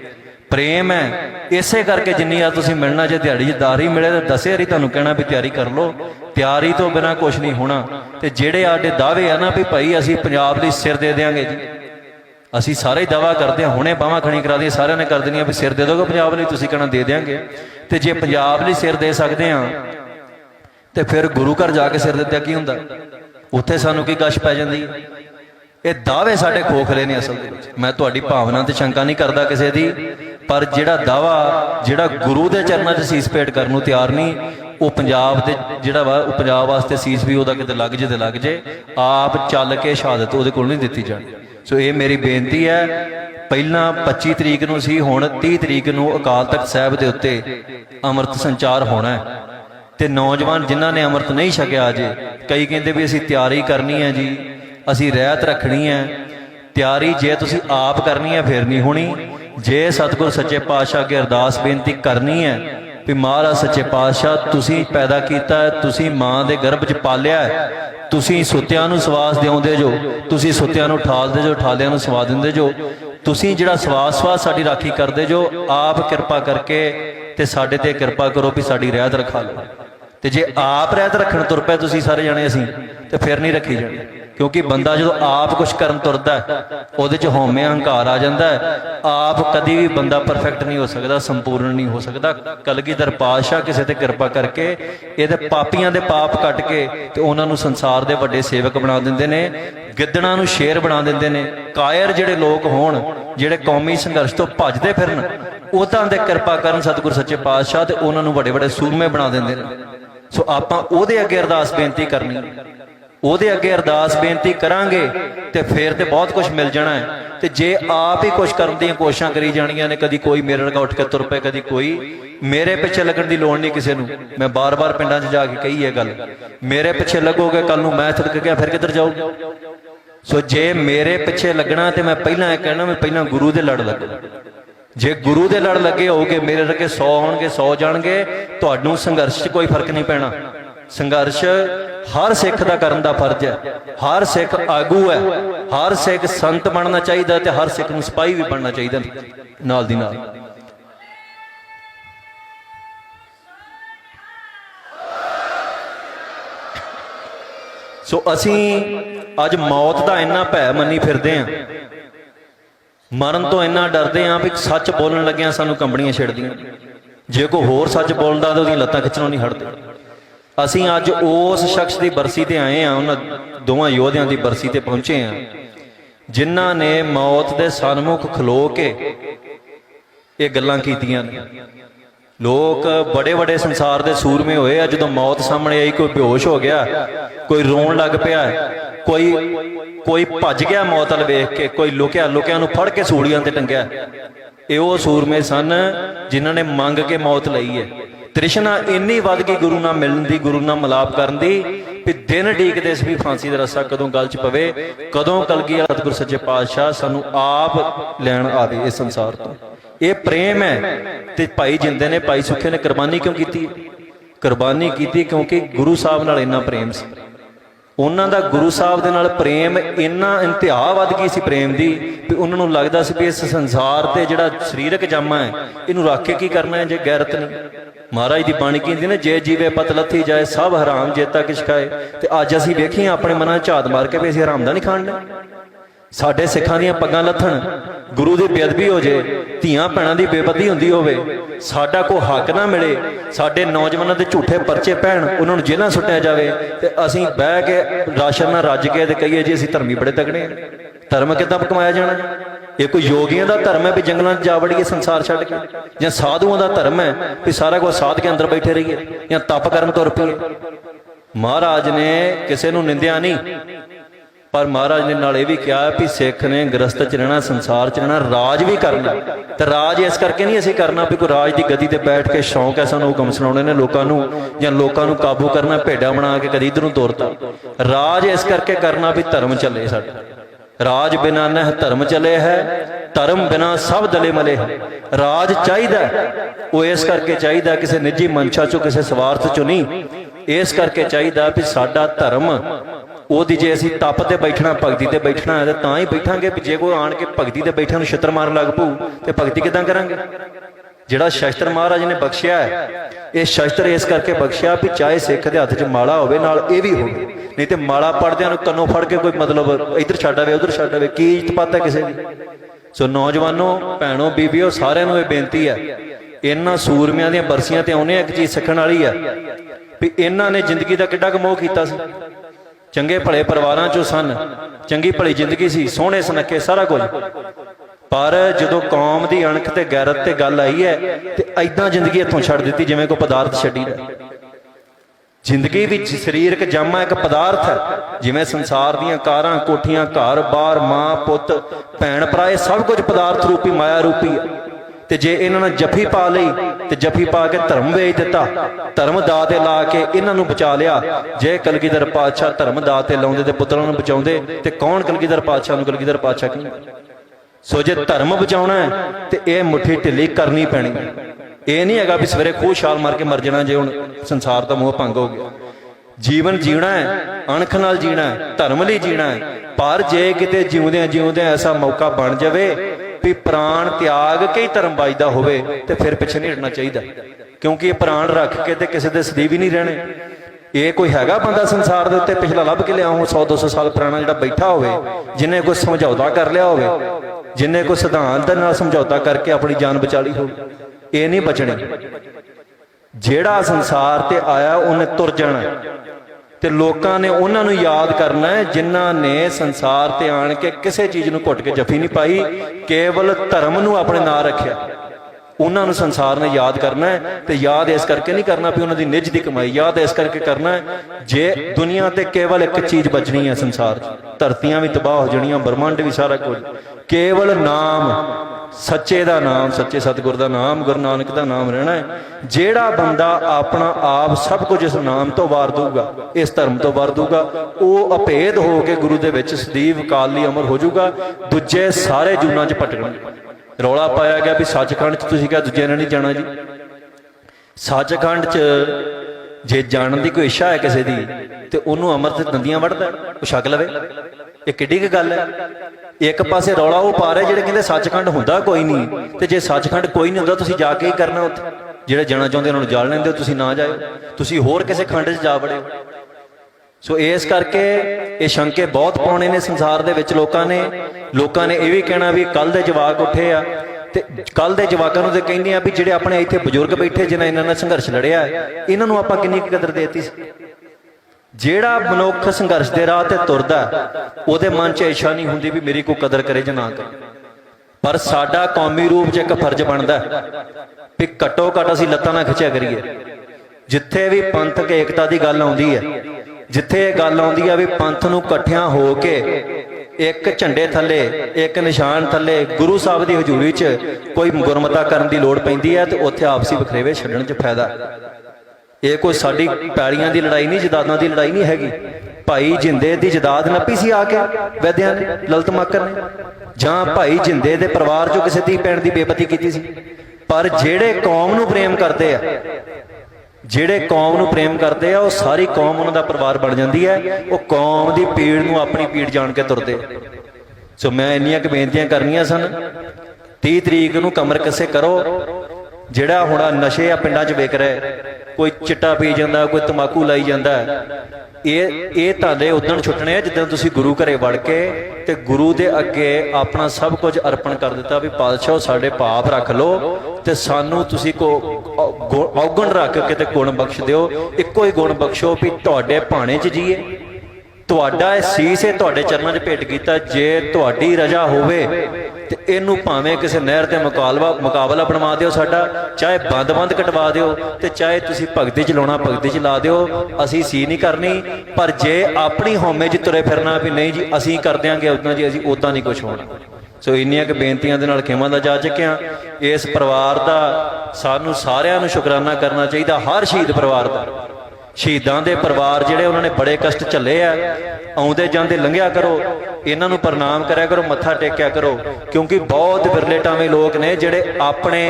ਪ੍ਰੇਮ ਹੈ। ਇਸੇ ਕਰਕੇ ਜਿੰਨੀ ਆ ਤੁਸੀਂ ਮਿਲਣਾ, ਜੇ ਦਿਹਾੜੀ 'ਚ ਦਾਰੀ ਮਿਲੇ ਤਾਂ ਦਸੇ ਵਾਰੀ ਤੁਹਾਨੂੰ ਕਹਿਣਾ ਵੀ ਤਿਆਰੀ ਕਰ ਲਓ। ਤਿਆਰੀ ਤੋਂ ਬਿਨਾ ਕੁਝ ਨਹੀਂ ਹੋਣਾ। ਤੇ ਜਿਹੜੇ ਆਡੇ ਦਾਅਵੇ ਆ ਨਾ ਵੀ ਭਾਈ ਅਸੀਂ ਪੰਜਾਬ ਲਈ ਸਿਰ ਦੇ ਦੇਾਂਗੇ ਜੀ। ਅਸੀਂ ਸਾਰੇ ਹੀ ਦਾਵਾ ਕਰਦੇ ਹਾਂ, ਹੁਣੇ ਬਾਹਾਂ ਖਣੀ ਕਰਾ ਦੀਆਂ ਸਾਰਿਆਂ ਨੇ ਕਰ ਦੇਣੀਆਂ ਵੀ ਸਿਰ ਦੇ ਦੋਗੇ ਪੰਜਾਬ ਲਈ, ਤੁਸੀਂ ਕਹਿਣਾ ਦੇ ਦੇਾਂਗੇ ਤੇ ਜੇ ਪੰਜਾਬ ਲਈ ਸਿਰ ਦੇ ਸਕਦੇ ਹਾਂ, ਤੇ ਫਿਰ ਗੁਰੂ ਘਰ ਜਾ ਕੇ ਸਿਰ ਦਿੱਤਿਆ ਕੀ ਹੁੰਦਾ? ਉੱਥੇ ਸਾਨੂੰ ਕੀ ਕਸ਼ ਪੈ ਜਾਂਦੀ ਹੈ? ਇਹ ਦਾਅਵੇ ਸਾਡੇ ਖੋਖਲੇ ਨੇ ਅਸਲ ਦੇ ਵਿੱਚ। ਮੈਂ ਤੁਹਾਡੀ ਭਾਵਨਾ ਤੇ ਸ਼ੰਕਾ ਨਹੀਂ ਕਰਦਾ ਕਿਸੇ ਦੀ। ਪਰ ਜਿਹੜਾ ਦਾਵਾ ਜਿਹੜਾ ਗੁਰੂ ਦੇ ਚਰਨਾਂ 'ਚ ਸੀਸ ਭੇਟ ਕਰਨ ਨੂੰ ਤਿਆਰ ਨਹੀਂ, ਉਹ ਪੰਜਾਬ ਦੇ ਜਿਹੜਾ ਵਾ, ਉਹ ਪੰਜਾਬ ਵਾਸਤੇ ਸੀਸ ਵੀ ਉਹਦਾ ਕਿਤੇ ਲੱਗ ਜੇ ਤੇ ਲੱਗ ਜੇ, ਆਪ ਚੱਲ ਕੇ ਸ਼ਹਾਦਤ ਉਹਦੇ ਕੋਲ ਨਹੀਂ ਦਿੱਤੀ ਜਾਣੀ। ਸੋ ਇਹ ਮੇਰੀ ਬੇਨਤੀ ਹੈ, ਪਹਿਲਾਂ 25 ਤਰੀਕ ਨੂੰ ਸੀ, ਹੁਣ 30 ਤਰੀਕ ਨੂੰ ਅਕਾਲ ਤਖਤ ਸਾਹਿਬ ਦੇ ਉੱਤੇ ਅੰਮ੍ਰਿਤ ਸੰਚਾਰ ਹੋਣਾ ਹੈ। ਤੇ ਨੌਜਵਾਨ ਜਿਨ੍ਹਾਂ ਨੇ ਅੰਮ੍ਰਿਤ ਨਹੀਂ ਛਕਿਆ ਅਜੇ, ਕਈ ਕਹਿੰਦੇ ਵੀ ਅਸੀਂ ਤਿਆਰੀ ਕਰਨੀ ਹੈ ਜੀ, ਅਸੀਂ ਰਹਿਤ ਰੱਖਣੀ ਹੈ, ਤਿਆਰੀ ਜੇ ਤੁਸੀਂ ਆਪ ਕਰਨੀ ਹੈ, ਫਿਰ ਨਹੀਂ ਹੋਣੀ। ਜੇ ਸਤਿਗੁਰ ਸੱਚੇ ਪਾਤਸ਼ਾਹ ਅੱਗੇ ਅਰਦਾਸ ਬੇਨਤੀ ਕਰਨੀ ਹੈ ਵੀ ਮਹਾਰਾਜ ਸੱਚੇ ਪਾਤਸ਼ਾਹ, ਤੁਸੀਂ ਪੈਦਾ ਕੀਤਾ ਤੁਸੀਂ ਮਾਂ ਦੇ ਗਰਭ 'ਚ ਪਾਲਿਆ ਤੁਸੀਂ ਸੁੱਤਿਆਂ ਨੂੰ ਸਵਾਸ ਦਿਉਂਦੇ ਜੋ, ਤੁਸੀਂ ਸੁੱਤਿਆਂ ਨੂੰ ਠਾਲਦੇ ਜੋ, ਠਾਲਿਆਂ ਨੂੰ ਸਵਾ ਦਿੰਦੇ ਜੋ, ਤੁਸੀਂ ਜਿਹੜਾ ਸਵਾਸ ਸਵਾਸ ਸਾਡੀ ਰਾਖੀ ਕਰਦੇ ਜੋ, ਆਪ ਕਿਰਪਾ ਕਰਕੇ ਤੇ ਸਾਡੇ ਤੇ ਕਿਰਪਾ ਕਰੋ ਵੀ ਸਾਡੀ ਰਹਿਤ ਰਖਾ ਲਓ। ਤੇ ਜੇ ਆਪ ਰਹਿਤ ਰੱਖਣ ਤੁਰ ਪਏ ਤੁਸੀਂ ਸਾਰੇ ਜਾਣੇ ਅਸੀਂ, ਤੇ ਫਿਰ ਨਹੀਂ ਰੱਖੀ ਜਾਣੀ। ਕਿਉਂਕਿ ਬੰਦਾ ਜਦੋਂ ਆਪ ਕੁਝ ਕਰਨ ਤੁਰਦਾ ਹੈ, ਉਹਦੇ ਚ ਹਉਮੈ ਹੰਕਾਰ ਆ ਜਾਂਦਾ ਹੈ। ਆਪ ਕਦੀ ਵੀ ਬੰਦਾ ਪਰਫੈਕਟ ਨਹੀਂ ਹੋ ਸਕਦਾ ਸੰਪੂਰਨ ਨਹੀਂ ਹੋ ਸਕਦਾ ਕਲਗੀਧਰ ਪਾਤਸ਼ਾਹ ਕਿਸੇ ਤੇ ਕਿਰਪਾ ਕਰਕੇ ਇਹਦੇ ਪਾਪੀਆਂ ਦੇ ਪਾਪ ਕੱਟ ਕੇ ਤੇ ਉਹਨਾਂ ਨੂੰ ਸੰਸਾਰ ਦੇ ਵੱਡੇ ਸੇਵਕ ਬਣਾ ਦਿੰਦੇ ਨੇ ਗਿੱਦੜਾਂ ਨੂੰ ਸ਼ੇਰ ਬਣਾ ਦਿੰਦੇ ਨੇ ਕਾਇਰ ਜਿਹੜੇ ਲੋਕ ਹੋਣ ਜਿਹੜੇ ਕੌਮੀ ਸੰਘਰਸ਼ ਤੋਂ ਭੱਜਦੇ ਫਿਰਨ ਉਹਨਾਂ ਦੇ ਕਿਰਪਾ ਕਰਨ ਸਤਿਗੁਰ ਸੱਚੇ ਪਾਤਸ਼ਾਹ ਤੇ ਉਹਨਾਂ ਨੂੰ ਵੱਡੇ ਵੱਡੇ ਸੂਰਮੇ ਬਣਾ ਦਿੰਦੇ ਨੇ ਸੋ ਆਪਾਂ ਉਹਦੇ ਅੱਗੇ ਅਰਦਾਸ ਬੇਨਤੀ ਕਰਨੀ ਹੈ। ਉਹਦੇ ਅੱਗੇ ਅਰਦਾਸ ਬੇਨਤੀ ਕਰਾਂਗੇ ਤੇ ਫੇਰ ਤੇ ਬਹੁਤ ਕੁਝ ਮਿਲ ਜਾਣਾ ਹੈ। ਤੇ ਜੇ ਆਪ ਹੀ ਕੁਝ ਕਰਨ ਦੀਆਂ ਕੋਸ਼ਿਸ਼ਾਂ ਕਰੀ ਜਾਣੀਆਂ ਨੇ, ਕਦੀ ਕੋਈ ਮੇਰੇ ਨਾਲ ਉੱਠ ਕੇ ਤੁਰ ਪਏ, ਕਦੀ ਕੋਈ, ਮੇਰੇ ਪਿੱਛੇ ਲੱਗਣ ਦੀ ਲੋੜ ਨਹੀਂ ਕਿਸੇ ਨੂੰ। ਮੈਂ ਬਾਰ-ਬਾਰ ਪਿੰਡਾਂ 'ਚ ਜਾ ਕੇ ਕਹੀ ਇਹ ਗੱਲ। ਮੇਰੇ ਪਿੱਛੇ ਲੱਗੋਗੇ ਕੱਲ ਨੂੰ ਮੈਂ ਥੜਕ ਗਿਆ, ਫਿਰ ਕਿੱਧਰ ਜਾਊਗਾ ਸੋ ਜੇ ਮੇਰੇ ਪਿੱਛੇ ਲੱਗਣਾ ਤੇ ਮੈਂ ਪਹਿਲਾਂ ਇਹ ਕਹਿਣਾ ਮੈਂ ਪਹਿਲਾਂ ਗੁਰੂ ਦੇ ਲੜ ਲੱਗੋ। ਜੇ ਗੁਰੂ ਦੇ ਲੜ ਲੱਗੇ ਹੋਗੇ ਮੇਰੇ ਵਰਗੇ 100 ਹੋਣਗੇ 100 ਜਾਣਗੇ, ਤੁਹਾਨੂੰ ਸੰਘਰਸ਼ 'ਚ ਕੋਈ ਫ਼ਰਕ ਨਹੀਂ ਪੈਣਾ। ਸੰਘਰਸ਼ ਹਰ ਸਿੱਖ ਦਾ ਕਰਨ ਦਾ ਫਰਜ਼ ਹੈ। ਹਰ ਸਿੱਖ ਆਗੂ ਹੈ। ਹਰ ਸਿੱਖ ਸੰਤ ਬਣਨਾ ਚਾਹੀਦਾ ਤੇ ਹਰ ਸਿੱਖ ਨੂੰ ਸਿਪਾਹੀ ਵੀ ਬਣਨਾ ਚਾਹੀਦਾ। ਨਾਲ ਦੀ ਨਾਲ। ਸੋ ਅਸੀਂ ਅੱਜ ਮੌਤ ਦਾ ਇੰਨਾ ਭੈ ਮੰਨੀ ਫਿਰਦੇ ਆਂ ਮਰਨ ਤੋਂ ਇੰਨਾ ਡਰਦੇ ਆਂ ਵੀ ਸੱਚ ਬੋਲਣ ਲੱਗਿਆਂ ਸਾਨੂੰ ਕੰਬਣੀਆਂ ਛਿੜਦੀਆਂ। ਜੇ ਕੋਈ ਹੋਰ ਸੱਚ ਬੋਲਦਾ ਤਾਂ ਉਹਦੀਆਂ ਲੱਤਾਂ ਖਿੱਚਣੋਂ ਨਹੀਂ ਹਟਦੇ। ਅਸੀਂ ਅੱਜ ਉਸ ਸ਼ਖਸ ਦੀ ਬਰਸੀ ਤੇ ਆਏ ਆਂ ਉਹਨਾਂ ਦੋਵਾਂ ਯੋਧਿਆਂ ਦੀ ਬਰਸੀ ਤੇ ਪਹੁੰਚੇ ਆਂ ਜਿਨ੍ਹਾਂ ਨੇ ਮੌਤ ਦੇ ਸਨਮੁਖ ਖਲੋ ਕੇ ਇਹ ਗੱਲਾਂ ਕੀਤੀਆਂ ਨੇ। ਲੋਕ ਬੜੇ ਬੜੇ ਸੰਸਾਰ ਦੇ ਸੂਰਮੇ ਹੋਏ ਆ, ਜਦੋਂ ਮੌਤ ਸਾਹਮਣੇ ਆਈ, ਕੋਈ ਬੇਹੋਸ਼ ਹੋ ਗਿਆ, ਕੋਈ ਰੋਣ ਲੱਗ ਪਿਆ, ਕੋਈ ਕੋਈ ਭੱਜ ਗਿਆ ਮੌਤ ਵੱਲ ਵੇਖ ਕੇ, ਕੋਈ ਲੁਕਿਆ, ਲੁਕਿਆਂ ਨੂੰ ਫੜ ਕੇ ਸੂਲੀਆਂ ਤੇ ਟੰਗਿਆ। ਇਹ ਉਹ ਸੂਰਮੇ ਸਨ ਜਿਨ੍ਹਾਂ ਨੇ ਮੰਗ ਕੇ ਮੌਤ ਲਈ ਹੈ। ਤ੍ਰਿਸ਼ਨਾ ਇੰਨੀ ਵੱਧ ਗਈ ਗੁਰੂ ਨਾਲ ਮਿਲਣ ਦੀ, ਗੁਰੂ ਨਾਲ ਮਿਲਾਪ ਕਰਨ ਦੀ, ਵੀ ਦਿਨ ਢੀਕਦੇ ਸੀ ਵੀ ਫਾਂਸੀ ਦਾ ਰੱਸਾ ਕਦੋਂ ਗਲ 'ਚ ਪਵੇ, ਕਦੋਂ ਕਲਗੀ ਵਾਲਾ ਸਤਿਗੁਰ ਸੱਚੇ ਪਾਤਸ਼ਾਹ ਸਾਨੂੰ ਆਪ ਲੈਣ ਆਵੇ ਇਸ ਸੰਸਾਰ ਤੋਂ। ਇਹ ਪ੍ਰੇਮ ਹੈ ਤੇ ਭਾਈ ਜਿੰਦੇ ਨੇ, ਭਾਈ ਸੁੱਖੇ ਨੇ ਕੁਰਬਾਨੀ ਕਿਉਂ ਕੀਤੀ? ਕੁਰਬਾਨੀ ਕੀਤੀ ਕਿਉਂਕਿ ਗੁਰੂ ਸਾਹਿਬ ਨਾਲ ਇੰਨਾ ਪ੍ਰੇਮ ਸੀ। ਉਹਨਾਂ ਦਾ ਗੁਰੂ ਸਾਹਿਬ ਦੇ ਨਾਲ ਪ੍ਰੇਮ ਇੰਨਾ ਇੰਤਹਾ ਵੱਧ ਗਈ ਸੀ ਪ੍ਰੇਮ ਦੀ ਵੀ ਉਹਨਾਂ ਨੂੰ ਲੱਗਦਾ ਸੀ ਵੀ ਇਸ ਸੰਸਾਰ ਤੇ ਜਿਹੜਾ ਸਰੀਰਕ ਜਾਮਾ ਹੈ, ਇਹਨੂੰ ਰੱਖ ਕੇ ਕੀ ਕਰਨਾ ਹੈ ਜੇ ਗੈਰਤ ਨਹੀਂ? ਮਹਾਰਾਜ ਦੀ ਬਾਣੀ ਕਹਿੰਦੀ ਨੇ, ਜੇ ਜੀਵੇ ਪਤ ਲੱਥੀ ਜਾਏ, ਸਭ ਹਰਾਮ ਜੇਤਾ ਕਿਛ ਖਾਏ। ਤੇ ਅੱਜ ਅਸੀਂ ਵੇਖੀਏ ਆਪਣੇ ਮਨਾਂ ਝਾਤ ਮਾਰ ਕੇ ਵੀ ਅਸੀਂ ਹਰਾਮ ਦਾ ਨਹੀਂ ਖਾਣ ਸਾਡੇ ਸਿੱਖਾਂ ਦੀਆਂ ਪੱਗਾਂ ਲੱਥਣ, ਗੁਰੂ ਦੀ ਬੇਅਦਬੀ ਹੋ ਜੇ ਧੀਆਂ ਭੈਣਾਂ ਦੀ ਬੇਪਤੀ ਹੁੰਦੀ ਹੋਵੇ, ਸਾਡਾ ਕੋ ਹੱਕ ਨਾ ਮਿਲੇ, ਸਾਡੇ ਨੌਜਵਾਨਾਂ ਦੇ ਝੂਠੇ ਪਰਚੇ ਪੈਣ ਉਹਨਾਂ ਨੂੰ ਜੇਲ੍ਹਾਂ ਸੁੱਟਿਆ ਜਾਵੇ, ਤੇ ਅਸੀਂ ਬਹਿ ਕੇ ਰਾਸ਼ਨ ਨਾਲ ਰੱਜ ਕੇ ਤੇ ਕਹੀਏ ਜੀ ਅਸੀਂ ਧਰਮੀ ਬੜੇ ਤਗੜੇ ਹਾਂ ਧਰਮ ਕਿੱਦਾਂ ਕਮਾਇਆ ਜਾਣਾ? ਇਹ ਕੋਈ ਯੋਗੀਆਂ ਦਾ ਧਰਮ ਹੈ ਵੀ ਜੰਗਲਾਂ 'ਚ ਜਾ ਵੜੀਏ ਸੰਸਾਰ ਛੱਡ ਕੇ? ਜਾਂ ਸਾਧੂਆਂ ਦਾ ਧਰਮ ਹੈ ਵੀ ਸਾਰਾ ਕੁਝ ਸਾਧ ਕੇ ਅੰਦਰ ਬੈਠੇ ਰਹੀਏ ਜਾਂ ਤਪ ਕਰਨ ਤੁਰ ਪਈਏ? ਮਹਾਰਾਜ ਨੇ ਕਿਸੇ ਨੂੰ ਨਿੰਦਿਆ ਨਹੀਂ। ਪਰ ਮਹਾਰਾਜ ਨੇ ਨਾਲ ਇਹ ਵੀ ਕਿਹਾ ਵੀ ਸਿੱਖ ਨੇ ਗ੍ਰਸਤ ਚ ਰਹਿਣਾ, ਸੰਸਾਰ ਚ ਰਹਿਣਾ, ਰਾਜ ਵੀ ਕਰਨਾ। ਤੇ ਰਾਜ ਇਸ ਕਰਕੇ ਨਹੀਂ ਅਸੀਂ ਕਰਨਾ ਵੀ ਕੋਈ ਰਾਜ ਦੀ ਗਦੀ ਤੇ ਬੈਠ ਕੇ ਸ਼ੌਂਕ ਹੈ, ਸਾਨੂੰ ਹੁਕਮ ਸੁਣਾਉਣੇ ਨੇ ਲੋਕਾਂ ਨੂੰ, ਜਾਂ ਲੋਕਾਂ ਨੂੰ ਕਾਬੂ ਕਰਨਾ, ਭੇਡਾਂ ਬਣਾ ਕੇ ਕਦੀ ਇਧਰ ਨੂੰ ਰਾਜ ਇਸ ਕਰਕੇ ਕਰਨਾ ਵੀ ਧਰਮ ਚੱਲੇ ਸਾਡਾ। ਰਾਜ ਬਿਨਾ ਨਹ ਧਰਮ ਚਲੇ ਹੈ, ਧਰਮ ਬਿਨਾ ਸਭ ਦਲੇ ਮਲੇ ਹੈ। ਰਾਜ ਚਾਹੀਦਾ ਉਹ ਇਸ ਕਰਕੇ ਚਾਹੀਦਾ ਕਿਸੇ ਨਿੱਜੀ ਮਨਸ਼ਾ ਚੋਂ, ਕਿਸੇ ਸਵਾਰਥ ਚੋਂ ਨਹੀਂ। ਇਸ ਕਰਕੇ ਚਾਹੀਦਾ ਵੀ ਸਾਡਾ ਧਰਮ ਉਹਦੀ ਜੇ ਅਸੀਂ ਤਪ ਤੇ ਬੈਠਣਾ, ਭਗਤੀ ਤੇ ਬੈਠਣਾ ਹੈ ਤਾਂ ਹੀ ਬੈਠਾਂਗੇ ਵੀ ਜੇ ਕੋਈ ਆਣ ਕੇ ਭਗਤੀ ਤੇ ਬੈਠਿਆਂ ਨੂੰ ਛਿੱਤਰ ਮਾਰਨ ਲੱਗ ਪਊ, ਤੇ ਭਗਤੀ ਕਿਦਾਂ ਕਰਾਂਗੇ? ਜਿਹੜਾ ਸ਼ਸਤਰ ਮਹਾਰਾਜ ਨੇ ਬਖਸ਼ਿਆ ਹੈ, ਇਹ ਸ਼ਸਤਰ ਇਸ ਕਰਕੇ ਬਖਸ਼ਿਆ ਵੀ ਚਾਹੇ ਸਿੱਖ ਦੇ ਹੱਥ 'ਚ ਮਾਲਾ ਹੋਵੇ, ਨਾਲ ਇਹ ਵੀ ਹੋਵੇ। ਨਹੀਂ ਤੇ ਮਾਲਾ ਪੜਦਿਆਂ ਨੂੰ ਕੰਨੋਂ ਫੜ ਕੇ ਕੋਈ ਮਤਲਬ ਇੱਧਰ ਛੱਡ ਆਵੇ, ਉੱਧਰ ਛੱਡ ਆਵੇ, ਕੀ ਇੱਜ਼ਤ ਪਤ ਹੈ ਕਿਸੇ ਦੀ? ਸੋ ਨੌਜਵਾਨੋ, ਭੈਣੋ, ਬੀਬੀਓ, ਸਾਰਿਆਂ ਨੂੰ ਇਹ ਬੇਨਤੀ ਹੈ, ਇਹਨਾਂ ਸੂਰਮਿਆਂ ਦੀਆਂ ਬਰਸੀਆਂ ਤੇ ਆਉਨੇ ਇੱਕ ਚੀਜ਼ ਸਿੱਖਣ ਵਾਲੀ ਆ ਵੀ ਇਹਨਾਂ ਨੇ ਜ਼ਿੰਦਗੀ ਦਾ ਕਿੱਡਾ ਕੁ ਮੋਹ ਕੀਤਾ ਸੀ। ਚੰਗੇ ਭਲੇ ਪਰਿਵਾਰਾਂ ਚੋਂ ਸਨ। ਚੰਗੀ ਭਲੀ ਜ਼ਿੰਦਗੀ ਸੀ, ਸੋਹਣੇ ਸੁਨੱਖੇ ਸਾਰਾ ਕੁਝ। ਪਰ ਜਦੋਂ ਕੌਮ ਦੀ ਅਣਖ ਤੇ ਗੈਰਤ ਤੇ ਗੱਲ ਆਈ ਹੈ ਤੇ ਐਦਾਂ ਜ਼ਿੰਦਗੀ ਇੱਥੋਂ ਛੱਡ ਦਿੱਤੀ ਜਿਵੇਂ ਕੋਈ ਪਦਾਰਥ ਛੱਡੀ ਦਾ ਜ਼ਿੰਦਗੀ ਵਿੱਚ ਸਰੀਰਕ ਜਾਮਾ ਇੱਕ ਪਦਾਰਥ ਹੈ, ਜਿਵੇਂ ਸੰਸਾਰ ਦੀਆਂ ਕਾਰਾਂ, ਕੋਠੀਆਂ ਘਰ-ਬਾਰ ਮਾਂ, ਪੁੱਤ ਭੈਣ ਭਰਾ ਇਹ ਸਭ ਕੁਝ ਪਦਾਰਥ ਰੂਪੀ, ਮਾਇਆ ਰੂਪੀ ਹੈ। ਤੇ ਜੇ ਇਹਨਾਂ ਨੇ ਜੱਫੀ ਪਾ ਲਈ ਤੇ ਜੱਫੀ ਪਾ ਕੇ ਧਰਮ ਵੇਚ ਦਿੱਤਾ, ਧਰਮ ਦਾ ਤੇ ਲਾ ਕੇ ਇਹਨਾਂ ਨੂੰ ਬਚਾ ਲਿਆ। ਜੇ ਕਲਗੀਧਰ ਪਾਤਸ਼ਾਹ ਧਰਮ ਦਾ ਤੇ ਲਾਉਂਦੇ ਤੇ ਪੁੱਤਰਾਂ ਨੂੰ ਬਚਾਉਂਦੇ, ਤੇ ਕੌਣ ਕਲਗੀਧਰ ਪਾਤਸ਼ਾਹ ਨੂੰ ਕਲਗੀਧਰ ਪਾਤਸ਼ਾਹ ਕਹਿੰਦੇ? ਸੋ ਜੇ ਧਰਮ ਬਚਾਉਣਾ ਤੇ ਇਹ ਮੁੱਠੀ ਢਿੱਲੀ ਕਰਨੀ ਪੈਣੀ। ਇਹ ਨਹੀਂ ਹੈਗਾ ਵੀ ਸਵੇਰੇ ਖੂਹ ਛਾਲ ਮਾਰ ਕੇ ਮਰ ਜਾਣਾ ਜੇ ਹੁਣ ਸੰਸਾਰ ਦਾ ਮੋਹ ਭੰਗ ਹੋ ਗਿਆ। ਜੀਵਨ ਜੀਣਾ ਹੈ, ਅਣਖ ਨਾਲ ਜੀਣਾ ਹੈ, ਧਰਮ ਲਈ ਜੀਣਾ ਹੈ। ਪਰ ਜੇ ਕਿਤੇ ਜਿਉਂਦਿਆਂ ਜਿਉਂਦਿਆਂ ਐਸਾ ਮੌਕਾ ਬਣ ਜਾਵੇ ਵੀ ਪ੍ਰਾਣ ਤਿਆਗ ਕੇ ਹੀ ਧਰਮ ਬਾਜਦਾ ਹੋਵੇ ਤੇ ਫਿਰ ਪਿੱਛੇ ਨਹੀਂ ਹਟਣਾ ਚਾਹੀਦਾ। ਕਿਉਂਕਿ ਇਹ ਪ੍ਰਾਣ ਰੱਖ ਕੇ ਤੇ ਕਿਸੇ ਦੇ ਸਦੀਵ ਹੀ ਨਹੀਂ ਰਹਿਣੇ। ਇਹ ਕੋਈ ਹੈਗਾ ਬੰਦਾ ਸੰਸਾਰ ਦੇ ਉੱਤੇ? ਪਿਛਲਾ ਲੱਭ ਕੇ ਲਿਆ ਹੋ 100 200 ਸਾਲ ਪੁਰਾਣਾ ਜਿਹੜਾ ਬੈਠਾ ਹੋਵੇ, ਜਿਨੇ ਕੋਈ ਸਮਝੌਤਾ ਕਰ ਲਿਆ ਹੋਵੇ, ਜਿਨੇ ਕੋਈ ਸਿਧਾਂਤ ਦੇ ਨਾਲ ਸਮਝੌਤਾ ਕਰਕੇ ਆਪਣੀ ਜਾਨ ਬਚਾ ਲਈ ਹੋਵੇ, ਇਹ ਨਹੀਂ ਬਚਣੀ। ਜਿਹੜਾ ਸੰਸਾਰ ਤੇ ਆਇਆ, ਉਹਨੇ ਤੁਰ ਜਾਣਾ। ਤੇ ਲੋਕਾਂ ਨੇ ਉਹਨਾਂ ਨੂੰ ਯਾਦ ਕਰਨਾ ਹੈ ਜਿਨ੍ਹਾਂ ਨੇ ਸੰਸਾਰ ਤੇ ਆਣ ਕੇ ਕਿਸੇ ਚੀਜ਼ ਨੂੰ ਘੁੱਟ ਕੇ ਜੱਫੀ ਨਹੀਂ ਪਾਈ, ਕੇਵਲ ਧਰਮ ਨੂੰ ਆਪਣੇ ਨਾਂ ਰੱਖਿਆ। ਉਹਨਾਂ ਨੂੰ ਸੰਸਾਰ ਨੇ ਯਾਦ ਕਰਨਾ ਹੈ ਤੇ ਯਾਦ ਇਸ ਕਰਕੇ ਨਹੀਂ ਕਰਨਾ ਵੀ ਉਹਨਾਂ ਦੀ ਨਿੱਜ ਦੀ ਕਮਾਈ, ਯਾਦ ਇਸ ਕਰਕੇ ਕਰਨਾ ਹੈ ਜੇ ਦੁਨੀਆ ਤੇ ਕੇਵਲ ਇੱਕ ਚੀਜ਼ ਬਚਣੀ ਹੈ ਸੰਸਾਰ 'ਚ, ਧਰਤੀਆਂ ਵੀ ਤਬਾਹ ਹੋ ਜਾਣੀਆਂ, ਬ੍ਰਹਮੰਡ ਵੀ ਸਾਰਾ ਕੁਝ। ਕੇਵਲ ਨਾਮ, ਸੱਚੇ ਦਾ ਨਾਮ, ਸੱਚੇ ਸਤਿਗੁਰ ਦਾ ਨਾਮ, ਗੁਰੂ ਨਾਨਕ ਦਾ ਨਾਮ ਰਹਿਣਾ ਹੈ। ਜਿਹੜਾ ਬੰਦਾ ਆਪਣਾ ਆਪ ਸਭ ਕੁਝ ਇਸ ਨਾਮ ਤੋਂ ਵਾਰ ਦੂਗਾ ਇਸ ਧਰਮ ਤੋਂ ਵਾਰ ਦੂਗਾ ਉਹ ਅਭੇਦ ਹੋ ਕੇ ਗੁਰੂ ਦੇ ਵਿੱਚ ਸਦੀਵ ਕਾਲ ਲਈ ਅਮਰ ਹੋ ਜਾਊਗਾ, ਦੂਜੇ ਸਾਰੇ ਜੂਨਾਂ 'ਚ ਭਟਕਣਗੇ। ਰੌਲਾ ਪਾਇਆ ਗਿਆ ਵੀ ਸੱਚਖੰਡ 'ਚ ਤੁਸੀਂ ਕਿਹਾ ਦੂਜਿਆਂ ਨੇ ਨਹੀਂ ਜਾਣਾ ਜੀ। ਸੱਚਖੰਡ 'ਚ ਜੇ ਜਾਣਨ ਦੀ ਕੋਈ ਇੱਛਾ ਹੈ ਕਿਸੇ ਦੀ, ਤੇ ਉਹਨੂੰ ਅੰਮ੍ਰਿਤ ਦੰਦੀਆਂ ਵੜਦਾ ਉਹ ਛਕ ਲਵੇ। ਇਹ ਕਿੱਡੀ ਕੁ ਗੱਲ ਹੈ। ਇੱਕ ਪਾਸੇ ਰੌਲਾ ਉਹ ਪਾ ਰਹੇ ਜਿਹੜੇ ਕਹਿੰਦੇ ਸੱਚਖੰਡ ਹੁੰਦਾ ਕੋਈ ਨਹੀਂ, ਤੇ ਜੇ ਸੱਚਖੰਡ ਕੋਈ ਨਹੀਂ ਹੁੰਦਾ, ਤੁਸੀਂ ਜਾ ਕੇ ਹੀ ਕਰਨਾ ਉੱਥੇ। ਜਿਹੜੇ ਜਾਣਾ ਚਾਹੁੰਦੇ ਉਹਨਾਂ ਨੂੰ ਜਾਣ ਲੈਂਦੇ ਹੋ, ਤੁਸੀਂ ਨਾ ਜਾਇਓ। ਤੁਸੀਂ ਹੋਰ ਕਿਸੇ ਖੰਡ 'ਚ ਜਾ ਵੜਿਓ। ਸੋ ਇਸ ਕਰਕੇ ਇਹ ਸ਼ੰਕੇ ਬਹੁਤ ਪਾਉਣੇ ਨੇ ਸੰਸਾਰ ਦੇ ਵਿੱਚ ਲੋਕਾਂ ਨੇ। ਲੋਕਾਂ ਨੇ ਇਹ ਵੀ ਕਹਿਣਾ ਵੀ ਕੱਲ ਦੇ ਜਵਾਕ ਉੱਠੇ ਆ ਤੇ ਕੱਲ ਦੇ ਜਵਾਕਾਂ ਨੂੰ ਤੇ ਕਹਿੰਦੇ ਆ ਵੀ ਜਿਹੜੇ ਆਪਣੇ ਇੱਥੇ ਬਜ਼ੁਰਗ ਬੈਠੇ ਜਿਨ੍ਹਾਂ ਇਹਨਾਂ ਨਾਲ ਸੰਘਰਸ਼ ਲੜਿਆ, ਇਹਨਾਂ ਨੂੰ ਆਪਾਂ ਕਿੰਨੀ ਕੁ ਕਦਰ ਦੇਤੀ ਸੀ? ਜਿਹੜਾ ਮਨੁੱਖ ਸੰਘਰਸ਼ ਦੇ ਰਾਹ ਤੇ ਤੁਰਦਾ, ਉਹਦੇ ਮਨ 'ਚ ਇੱਛਾ ਨਹੀਂ ਹੁੰਦੀ ਵੀ ਮੇਰੀ ਕੋਈ ਕਦਰ ਕਰੇ ਜਾਂ ਨਾ ਕਰੇ। ਪਰ ਸਾਡਾ ਕੌਮੀ ਰੂਪ 'ਚ ਇੱਕ ਫਰਜ਼ ਬਣਦਾ ਵੀ ਘੱਟੋ ਘੱਟ ਅਸੀਂ ਲੱਤਾਂ ਨਾ ਖਿੱਚਿਆ ਕਰੀਏ। ਜਿੱਥੇ ਵੀ ਪੰਥਕ ਏਕਤਾ ਦੀ ਗੱਲ ਆਉਂਦੀ ਹੈ ਜਿੱਥੇ ਇਹ ਗੱਲ ਆਉਂਦੀ ਆ ਵੀ ਪੰਥ ਨੂੰ ਇਕੱਠਿਆਂ ਹੋ ਕੇ ਇੱਕ ਝੰਡੇ ਥੱਲੇ, ਇੱਕ ਨਿਸ਼ਾਨ ਥੱਲੇ ਗੁਰੂ ਸਾਹਿਬ ਦੀ ਹਜ਼ੂਰੀ 'ਚ ਕੋਈ ਗੁਰਮਤਾ ਕਰਨ ਦੀ ਲੋੜ ਪੈਂਦੀ ਹੈ ਤੇ ਉੱਥੇ ਆਪਸੀ ਵਖਰੇਵੇ ਛੱਡਣ 'ਚ ਫਾਇਦਾ। ਇਹ ਕੋਈ ਸਾਡੀ ਪੈੜੀਆਂ ਦੀ ਲੜਾਈ ਨਹੀਂ, ਜਦਾਦਾਂ ਦੀ ਲੜਾਈ ਨਹੀਂ ਹੈਗੀ। ਭਾਈ ਜਿੰਦੇ ਦੀ ਜਦਾਦ ਨੱਪੀ ਸੀ ਆ ਕੇ ਵੈਦਿਆਂ ਨੇ, ਲਲਤ ਮਾਕਰ ਨੇ। ਜਾਂ ਭਾਈ ਜਿੰਦੇ ਦੇ ਪਰਿਵਾਰ ਚੋਂ ਕਿਸੇ ਦੀ ਪੈਣ ਦੀ ਬੇਪਤੀ ਕੀਤੀ ਸੀ। ਪਰ ਜਿਹੜੇ ਕੌਮ ਨੂੰ ਪ੍ਰੇਮ ਕਰਦੇ ਆ ਜਿਹੜੇ ਕੌਮ ਨੂੰ ਪ੍ਰੇਮ ਕਰਦੇ ਆ, ਉਹ ਸਾਰੀ ਕੌਮ ਉਹਨਾਂ ਦਾ ਪਰਿਵਾਰ ਬਣ ਜਾਂਦੀ ਹੈ। ਉਹ ਕੌਮ ਦੀ ਪੀੜ ਨੂੰ ਆਪਣੀ ਪੀੜ ਜਾਣ ਕੇ ਤੁਰਦੇ ਸੋ ਮੈਂ ਇੰਨੀਆਂ ਕੁ ਬੇਨਤੀਆਂ ਕਰਨੀਆਂ ਸਨ। 30 ਤਰੀਕ ਨੂੰ ਕਮਰ ਕੱਸੇ ਕਰੋ। ਜਿਹੜਾ ਹੁਣ ਨਸ਼ੇ ਆ ਪਿੰਡਾਂ 'ਚ ਵਿਕ ਰਿਹਾ, ਕੋਈ ਚਿੱਟਾ ਪੀ ਜਾਂਦਾ, ਕੋਈ ਤਮਾਕੂ ਲਾਈ ਜਾਂਦਾ, ਇਹ ਇਹ ਤੁਹਾਡੇ ਉਦਣ ਛੁੱਟਣੇ ਆ ਜਿੱਦਾਂ ਤੁਸੀਂ ਗੁਰੂ ਘਰੇ ਵੜ ਕੇ ਤੇ ਗੁਰੂ ਦੇ ਅੱਗੇ ਆਪਣਾ ਸਭ ਕੁਝ ਅਰਪਣ ਕਰ ਦਿੱਤਾ ਵੀ ਪਾਤਸ਼ਾਹ, ਸਾਡੇ ਪਾਪ ਰੱਖ ਲਓ। ਤੇ ਸਾਨੂੰ ਤੁਸੀਂ ਕੋ ਔ- ਔਗਣ ਰੱਖ ਕੇ ਤੇ ਗੁਣ ਬਖਸ਼ ਦਿਓ। ਇੱਕੋ ਹੀ ਗੁਣ ਬਖਸ਼ੋ ਵੀ ਤੁਹਾਡੇ ਭਾਣੇ 'ਚ ਜੀਏ। ਤੁਹਾਡਾ ਇਹ ਸੀਸ ਇਹ ਤੁਹਾਡੇ ਚਰਨਾਂ 'ਚ ਭੇਟ ਕੀਤਾ। ਜੇ ਤੁਹਾਡੀ ਰਜ਼ਾ ਹੋਵੇ ਤੇ ਇਹਨੂੰ ਭਾਵੇਂ ਕਿਸੇ ਨਹਿਰ ਤੇ ਮੁਕਾਬਲਾ ਮੁਕਾਬਲਾ ਬਣਵਾ ਦਿਓ ਸਾਡਾ, ਚਾਹੇ ਬੰਦ-ਬੰਦ ਕਟਵਾ ਦਿਓ ਤੇ ਚਾਹੇ ਤੁਸੀਂ ਭਗਤੀ ਚ ਲਾਉਣਾ, ਭਗਤੀ ਚ ਲਾ ਦਿਓ। ਅਸੀਂ ਸੀ ਨਹੀਂ ਕਰਨੀ, ਪਰ ਜੇ ਆਪਣੀ ਹਉਮੈ 'ਚ ਤੁਰੇ ਫਿਰਨਾ ਵੀ ਨਹੀਂ ਜੀ, ਅਸੀਂ ਕਰ ਦਿਆਂਗੇ ਉਦਾਂ ਜੀ ਅਸੀਂ ਉਦਾਂ ਨਹੀਂ ਕੁਝ ਹੋਣਾ। ਸੋ ਇੰਨੀਆਂ ਕਿ ਬੇਨਤੀਆਂ ਦੇ ਨਾਲ ਖੇਮਾਂ ਦਾ ਜਾ ਚੁੱਕਿਆ। ਇਸ ਪਰਿਵਾਰ ਦਾ ਸਾਨੂੰ ਸਾਰਿਆਂ ਨੂੰ ਸ਼ੁਕਰਾਨਾ ਕਰਨਾ ਚਾਹੀਦਾ, ਹਰ ਸ਼ਹੀਦ ਪਰਿਵਾਰ ਦਾ। ਸ਼ਹੀਦਾਂ ਦੇ ਪਰਿਵਾਰ ਜਿਹੜੇ ਉਹਨਾਂ ਨੇ ਬੜੇ ਕਸ਼ਟ ਝੱਲੇ ਆ, ਆਉਂਦੇ ਜਾਂਦੇ ਲੰਘਿਆ ਕਰੋ, ਇਹਨਾਂ ਨੂੰ ਪ੍ਰਣਾਮ ਕਰਿਆ ਕਰੋ, ਮੱਥਾ ਟੇਕਿਆ ਕਰੋ, ਕਿਉਂਕਿ ਬਹੁਤ ਵਿਰਲੇ ਟਾਵੇਂ ਲੋਕ ਨੇ ਜਿਹੜੇ ਆਪਣੇ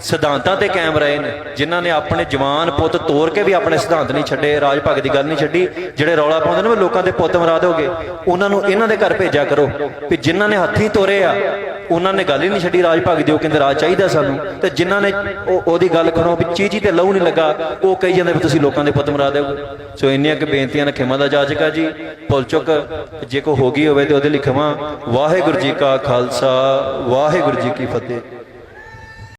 ਸਿਧਾਂਤਾਂ ਤੇ ਕਾਇਮ ਰਹੇ ਨੇ, ਜਿਨ੍ਹਾਂ ਨੇ ਆਪਣੇ ਜਵਾਨ ਪੁੱਤ ਤੋੜ ਕੇ ਵੀ ਆਪਣੇ ਸਿਧਾਂਤ ਨਹੀਂ ਛੱਡੇ, ਰਾਜ ਭਗਤ ਦੀ ਗੱਲ ਨਹੀਂ ਛੱਡੀ, ਜਿਹੜੇ ਰੌਲਾ ਪਾਉਂਦੇ ਨੇ ਲੋਕਾਂ ਦੇ ਪੁੱਤ ਮਰਾ ਦੋਗੇ, ਉਹਨਾਂ ਨੂੰ ਇਹਨਾਂ ਦੇ ਘਰ ਭੇਜਿਆ ਕਰੋ, ਵੀ ਜਿਨ੍ਹਾਂ ਨੇ ਹੱਥੀਂ ਤੋਰੇ ਆ, ਉਹਨਾਂ ਨੇ ਗੱਲ ਹੀ ਨਹੀਂ ਛੱਡੀ, ਰਾਜ ਭਗਤ ਦੀ, ਉਹ ਕਹਿੰਦੇ ਰਾਜ ਚਾਹੀਦਾ ਸਾਨੂੰ, ਤੇ ਜਿਨ੍ਹਾਂ ਨੇ ਉਹ- ਉਹਦੀ ਗੱਲ ਕਰੋ ਵੀ ਚੀਜੀ ਤੇ ਲਹੂ ਨਹੀਂ ਲੱਗਾ, ਉਹ ਕਹੀ ਜਾਂਦੇ ਵੀ ਤੁਸੀਂ ਲੋਕਾਂ ਦੇ ਪੁੱਤ ਮਰਾ ਦਿਓ। ਸੋ ਇੰਨੀਆਂ ਕਿ ਬੇਨਤੀਆਂ ਨੇ ਖਿਮਾ ਦਾ ਜਾਚਕਾ ਜੀ, ਭੁੱਲ ਚੁੱਕ, ਜੇ ਕੋ ਹੋ ਗਈ ਹੋਵੇ ਤੇ ਉਹਦੇ ਲਈ ਖਿਮਾ, ਵਾਹਿਗੁਰੂ ਜੀ ਕਾ ਖਾਲਸਾ, ਵਾਹਿਗੁਰੂ ਜੀ ਕੀ ਫਤਿਹ।